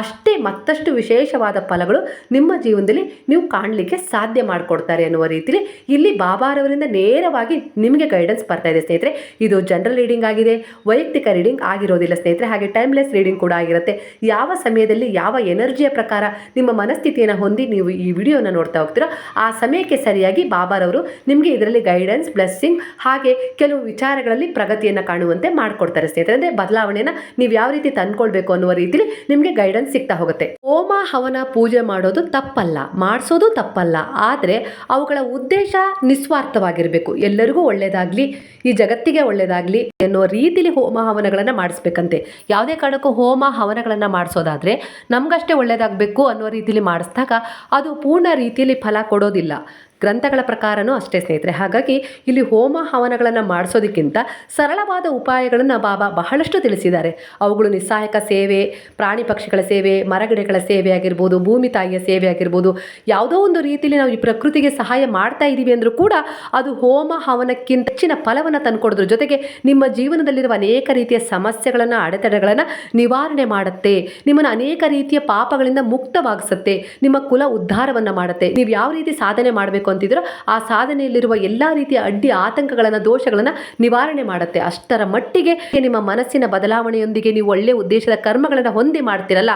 Speaker 1: ಅಷ್ಟೇ ಮತ್ತಷ್ಟು ವಿಶೇಷವಾದ ಫಲಗಳು ನಿಮ್ಮ ಜೀವನದಲ್ಲಿ ನೀವು ಕಾಣಲಿಕ್ಕೆ ಸಾಧ್ಯ ಮಾಡಿಕೊಡ್ತಾರೆ ಅನ್ನುವ ರೀತಿಯಲ್ಲಿ ಇಲ್ಲಿ ಬಾಬಾರವರಿಂದ ನೇರವಾಗಿ ನಿಮಗೆ ಗೈಡೆನ್ಸ್ ಬರ್ತಾ ಇದೆ ಸ್ನೇಹಿತರೆ. ಇದು ಜನರಲ್ ರೀಡಿಂಗ್ ಆಗಿದೆ, ವೈಯಕ್ತಿಕ ರೀಡಿಂಗ್ ಆಗಿರೋದಿಲ್ಲ ಸ್ನೇಹಿತರೆ, ಹಾಗೆ ಟೈಮ್ಲೆಸ್ ರೀಡಿಂಗ್ ಕೂಡ ಆಗಿರುತ್ತೆ. ಯಾವ ಸಮಯದಲ್ಲಿ ಯಾವ ಎನರ್ಜಿಯ ಪ್ರಕಾರ ನಿಮ್ಮ ಮನಸ್ಥಿತಿಯನ್ನು ಹೊಂದಿ ನೀವು ಈ ವಿಡಿಯೋನ ನೋಡ್ತಾ ಹೋಗ್ತೀರೋ, ಆ ಸಮಯಕ್ಕೆ ಸರಿಯಾಗಿ ಬಾಬಾರವರು ನಿಮಗೆ ಇದರಲ್ಲಿ ಗೈಡೆನ್ಸ್ ಬ್ಲೆಸ್ಸಿಂಗ್ ಹಾಗೆ ಕೆಲವು ವಿಚಾರಗಳಲ್ಲಿ ಪ್ರಗತಿಯನ್ನು ಕಾಣುವಂತೆ ಮಾಡಿಕೊಡ್ತಾರೆ ಸ್ನೇಹಿತರೆ. ಅಂದರೆ ಬದಲಾವಣೆಯನ್ನು ನೀವು ಯಾವ ರೀತಿ ತಂದ್ಕೊಳ್ಬೇಕು ಅನ್ನುವ ರೀತಿಲಿ ನಿಮಗೆ ಗೈಡೆನ್ಸ್ ಸಿಗ್ತಾ ಹೋಗುತ್ತೆ. ಹೋಮ ಹವನ ಪೂಜೆ ಮಾಡೋದು ತಪ್ಪಲ್ಲ, ಮಾಡಿಸೋದು ತಪ್ಪಲ್ಲ. ಆದರೆ ಅವುಗಳ ಉದ್ದೇಶ ನಿಸ್ವಾರ್ಥವಾಗಿರಬೇಕು. ಎಲ್ಲರಿಗೂ ಒಳ್ಳೆಯದಾಗಲಿ ಈ ಜಗತ್ತಿಗೆ ಒಳ್ಳೆಯದಾಗಲಿ ಎನ್ನುವ ರೀತಿಲಿ ಹೋಮ ಹವನಗಳನ್ನು ಮಾಡಿಸ್ಬೇಕಂತೆ. ಯಾವುದೇ ಕಾರಣಕ್ಕೂ ಹೋಮ ಹವನಗಳನ್ನು ಮಾಡಿಸೋದಾದರೆ ನಮಗಷ್ಟೇ ಒಳ್ಳೆಯದಾಗಬೇಕು ಅನ್ನೋ ರೀತಿಲಿ ಮಾಡಿಸಿದಾಗ ಅದು ಪೂರ್ಣ ರೀತಿಯಲ್ಲಿ ಫಲ ಕೊಡೋದಿಲ್ಲ. ಗ್ರಂಥಗಳ ಪ್ರಕಾರನೂ ಅಷ್ಟೇ ಸ್ನೇಹಿತರೆ. ಹಾಗಾಗಿ ಇಲ್ಲಿ ಹೋಮ ಹವನಗಳನ್ನು ಮಾಡಿಸೋದಕ್ಕಿಂತ ಸರಳವಾದ ಉಪಾಯಗಳನ್ನು ಬಾಬಾ ಬಹಳಷ್ಟು ತಿಳಿಸಿದ್ದಾರೆ. ಅವುಗಳು ನಿಸ್ಸಹಾಯಕ ಸೇವೆ, ಪ್ರಾಣಿ ಪಕ್ಷಿಗಳ ಸೇವೆ, ಮರಗಿಡಗಳ ಸೇವೆ ಆಗಿರ್ಬೋದು, ಭೂಮಿ ತಾಯಿಯ ಸೇವೆ ಆಗಿರ್ಬೋದು, ಯಾವುದೋ ಒಂದು ರೀತಿಯಲ್ಲಿ ನಾವು ಈ ಪ್ರಕೃತಿಗೆ ಸಹಾಯ ಮಾಡ್ತಾ ಇದ್ದೀವಿ ಅಂದರೂ ಕೂಡ ಅದು ಹೋಮ ಹವನಕ್ಕಿಂತ ಹೆಚ್ಚಿನ ಫಲವನ್ನು ತಂದುಕೊಡೋದ್ರ ಜೊತೆಗೆ ನಿಮ್ಮ ಜೀವನದಲ್ಲಿರುವ ಅನೇಕ ರೀತಿಯ ಸಮಸ್ಯೆಗಳನ್ನು, ಅಡೆತಡೆಗಳನ್ನು ನಿವಾರಣೆ ಮಾಡುತ್ತೆ. ನಿಮ್ಮನ್ನು ಅನೇಕ ರೀತಿಯ ಪಾಪಗಳಿಂದ ಮುಕ್ತವಾಗಿಸುತ್ತೆ. ನಿಮ್ಮ ಕುಲ ಉದ್ಧಾರವನ್ನು ಮಾಡುತ್ತೆ. ನೀವು ಯಾವ ರೀತಿ ಸಾಧನೆ ಮಾಡಬೇಕು ಅಂತಿದ್ರೋ ಆ ಸಾಧನೆಯಲ್ಲಿರುವ ಎಲ್ಲ ರೀತಿಯ ಅಡ್ಡಿ ಆತಂಕಗಳನ್ನು, ದೋಷಗಳನ್ನು ನಿವಾರಣೆ ಮಾಡುತ್ತೆ. ಅಷ್ಟರ ಮಟ್ಟಿಗೆ ನಿಮ್ಮ ಮನಸ್ಸಿನ ಬದಲಾವಣೆಯೊಂದಿಗೆ ನೀವು ಒಳ್ಳೆಯ ಉದ್ದೇಶದ ಕರ್ಮಗಳನ್ನು ಹೊಂದಿ ಮಾಡ್ತಿರಲ್ಲ,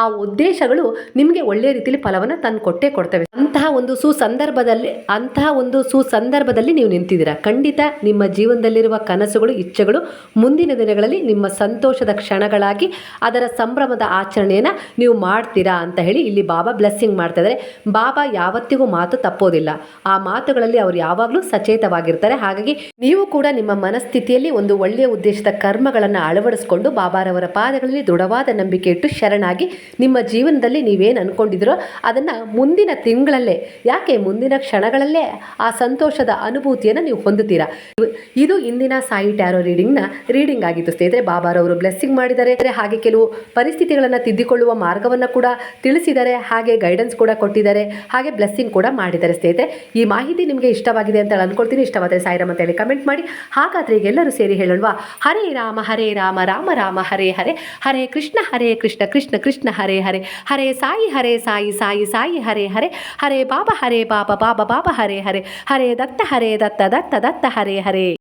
Speaker 1: ಆ ಉದ್ದೇಶಗಳು ನಿಮಗೆ ಒಳ್ಳೆಯ ರೀತಿಯಲ್ಲಿ ಫಲವನ್ನು ತಂದು ಕೊಟ್ಟೇ ಕೊಡ್ತವೆ. ಅಂತಹ ಒಂದು ಸುಸಂದರ್ಭದಲ್ಲಿ, ಅಂತಹ ಒಂದು ಸುಸಂದರ್ಭದಲ್ಲಿ ನೀವು ನಿಂತಿದ್ದೀರಾ. ಖಂಡಿತ ನಿಮ್ಮ ಜೀವನದಲ್ಲಿರುವ ಕನಸುಗಳು, ಇಚ್ಛೆಗಳು ಮುಂದಿನ ದಿನಗಳಲ್ಲಿ ನಿಮ್ಮ ಸಂತೋಷದ ಕ್ಷಣಗಳಾಗಿ ಅದರ ಸಂಭ್ರಮದ ಆಚರಣೆಯನ್ನು ನೀವು ಮಾಡ್ತೀರಾ ಅಂತ ಹೇಳಿ ಇಲ್ಲಿ ಬಾಬಾ ಬ್ಲೆಸ್ಸಿಂಗ್ ಮಾಡ್ತಾ ಇದ್ದಾರೆ. ಬಾಬಾ ಯಾವತ್ತಿಗೂ ಮಾತು ತಪ್ಪೋದಿಲ್ಲ. ಆ ಮಾತುಗಳಲ್ಲಿ ಅವರು ಯಾವಾಗಲೂ ಸಚೇತವಾಗಿರ್ತಾರೆ. ಹಾಗಾಗಿ ನೀವು ಕೂಡ ನಿಮ್ಮ ಮನಸ್ಥಿತಿಯಲ್ಲಿ ಒಂದು ಒಳ್ಳೆಯ ಉದ್ದೇಶದ ಕರ್ಮಗಳನ್ನು ಅಳವಡಿಸಿಕೊಂಡು ಬಾಬಾರವರ ಪಾದಗಳಲ್ಲಿ ದೃಢವಾದ ನಂಬಿಕೆ ಇಟ್ಟು ಶರಣಾಗಿ ನಿಮ್ಮ ಜೀವನದಲ್ಲಿ ನೀವೇನು ಅನ್ಕೊಂಡಿದ್ರೋ ಅದನ್ನು ಮುಂದಿನ ತಿಂಗಳಲ್ಲೇ, ಯಾಕೆ ಮುಂದಿನ ಕ್ಷಣಗಳಲ್ಲೇ ಆ ಸಂತೋಷದ ಅನುಭೂತಿಯನ್ನು ನೀವು ಹೊಂದುತ್ತೀರಾ? ಇದು ಇಂದಿನ ಸಾಯಿ ಟ್ಯಾರೋ ರೀಡಿಂಗ್ನ ರೀಡಿಂಗ್ ಆಗಿತ್ತು. ಸ್ನೇಹಿತರೆ, ಬಾಬಾರವರು ಬ್ಲೆಸ್ಸಿಂಗ್ ಮಾಡಿದ್ದಾರೆ. ಹಾಗೆ ಕೆಲವು ಪರಿಸ್ಥಿತಿಗಳನ್ನು ತಿದ್ದಿಕೊಳ್ಳುವ ಮಾರ್ಗವನ್ನು ಕೂಡ ತಿಳಿಸಿದ್ದಾರೆ. ಹಾಗೆ ಗೈಡೆನ್ಸ್ ಕೂಡ ಕೊಟ್ಟಿದ್ದಾರೆ. ಹಾಗೆ ಬ್ಲೆಸ್ಸಿಂಗ್ ಕೂಡ ಮಾಡಿದ್ದಾರೆ. ಸ್ನೇಹಿತರೆ ಈ ಮಾಹಿತಿ ನಿಮಗೆ ಇಷ್ಟವಾಗಿದೆ ಅಂತ ಅನ್ಕೊಳ್ತೀನಿ. ಇಷ್ಟವಾದರೆ ಸಾಯಿರಾಮ್ ಅಂತ ಹೇಳಿ ಕಮೆಂಟ್ ಮಾಡಿ. ಹಾಗಾದ್ರೆ ಎಲ್ಲರೂ ಸೇರಿ ಹೇಳಲ್ವಾ ಹರೇ ರಾಮ ಹರೇ ರಾಮ ರಾಮ ರಾಮ, ಹರೇ ಹರೇ. ಹರೇ ಕೃಷ್ಣ ಹರೇ ಕೃಷ್ಣ ಕೃಷ್ಣ ಕೃಷ್ಣ, ಹರೇ ಹರೇ. ಹರೇ ಸಾಯಿ ಹರೇ ಸಾಯಿ ಸಾಯಿ ಸಾಯಿ, ಹರೇ ಹರೇ. ಹರೇ ಬಾಬಾ ಹರೇ ಬಾಬಾ ಬಾಬಾ ಬಾಬಾ, ಹರೇ ಹರೇ. ಹರೇ ದತ್ತ ಹರೇ ದತ್ತ ದತ್ತ ದತ್ತ, ಹರೇ ಹರೇ.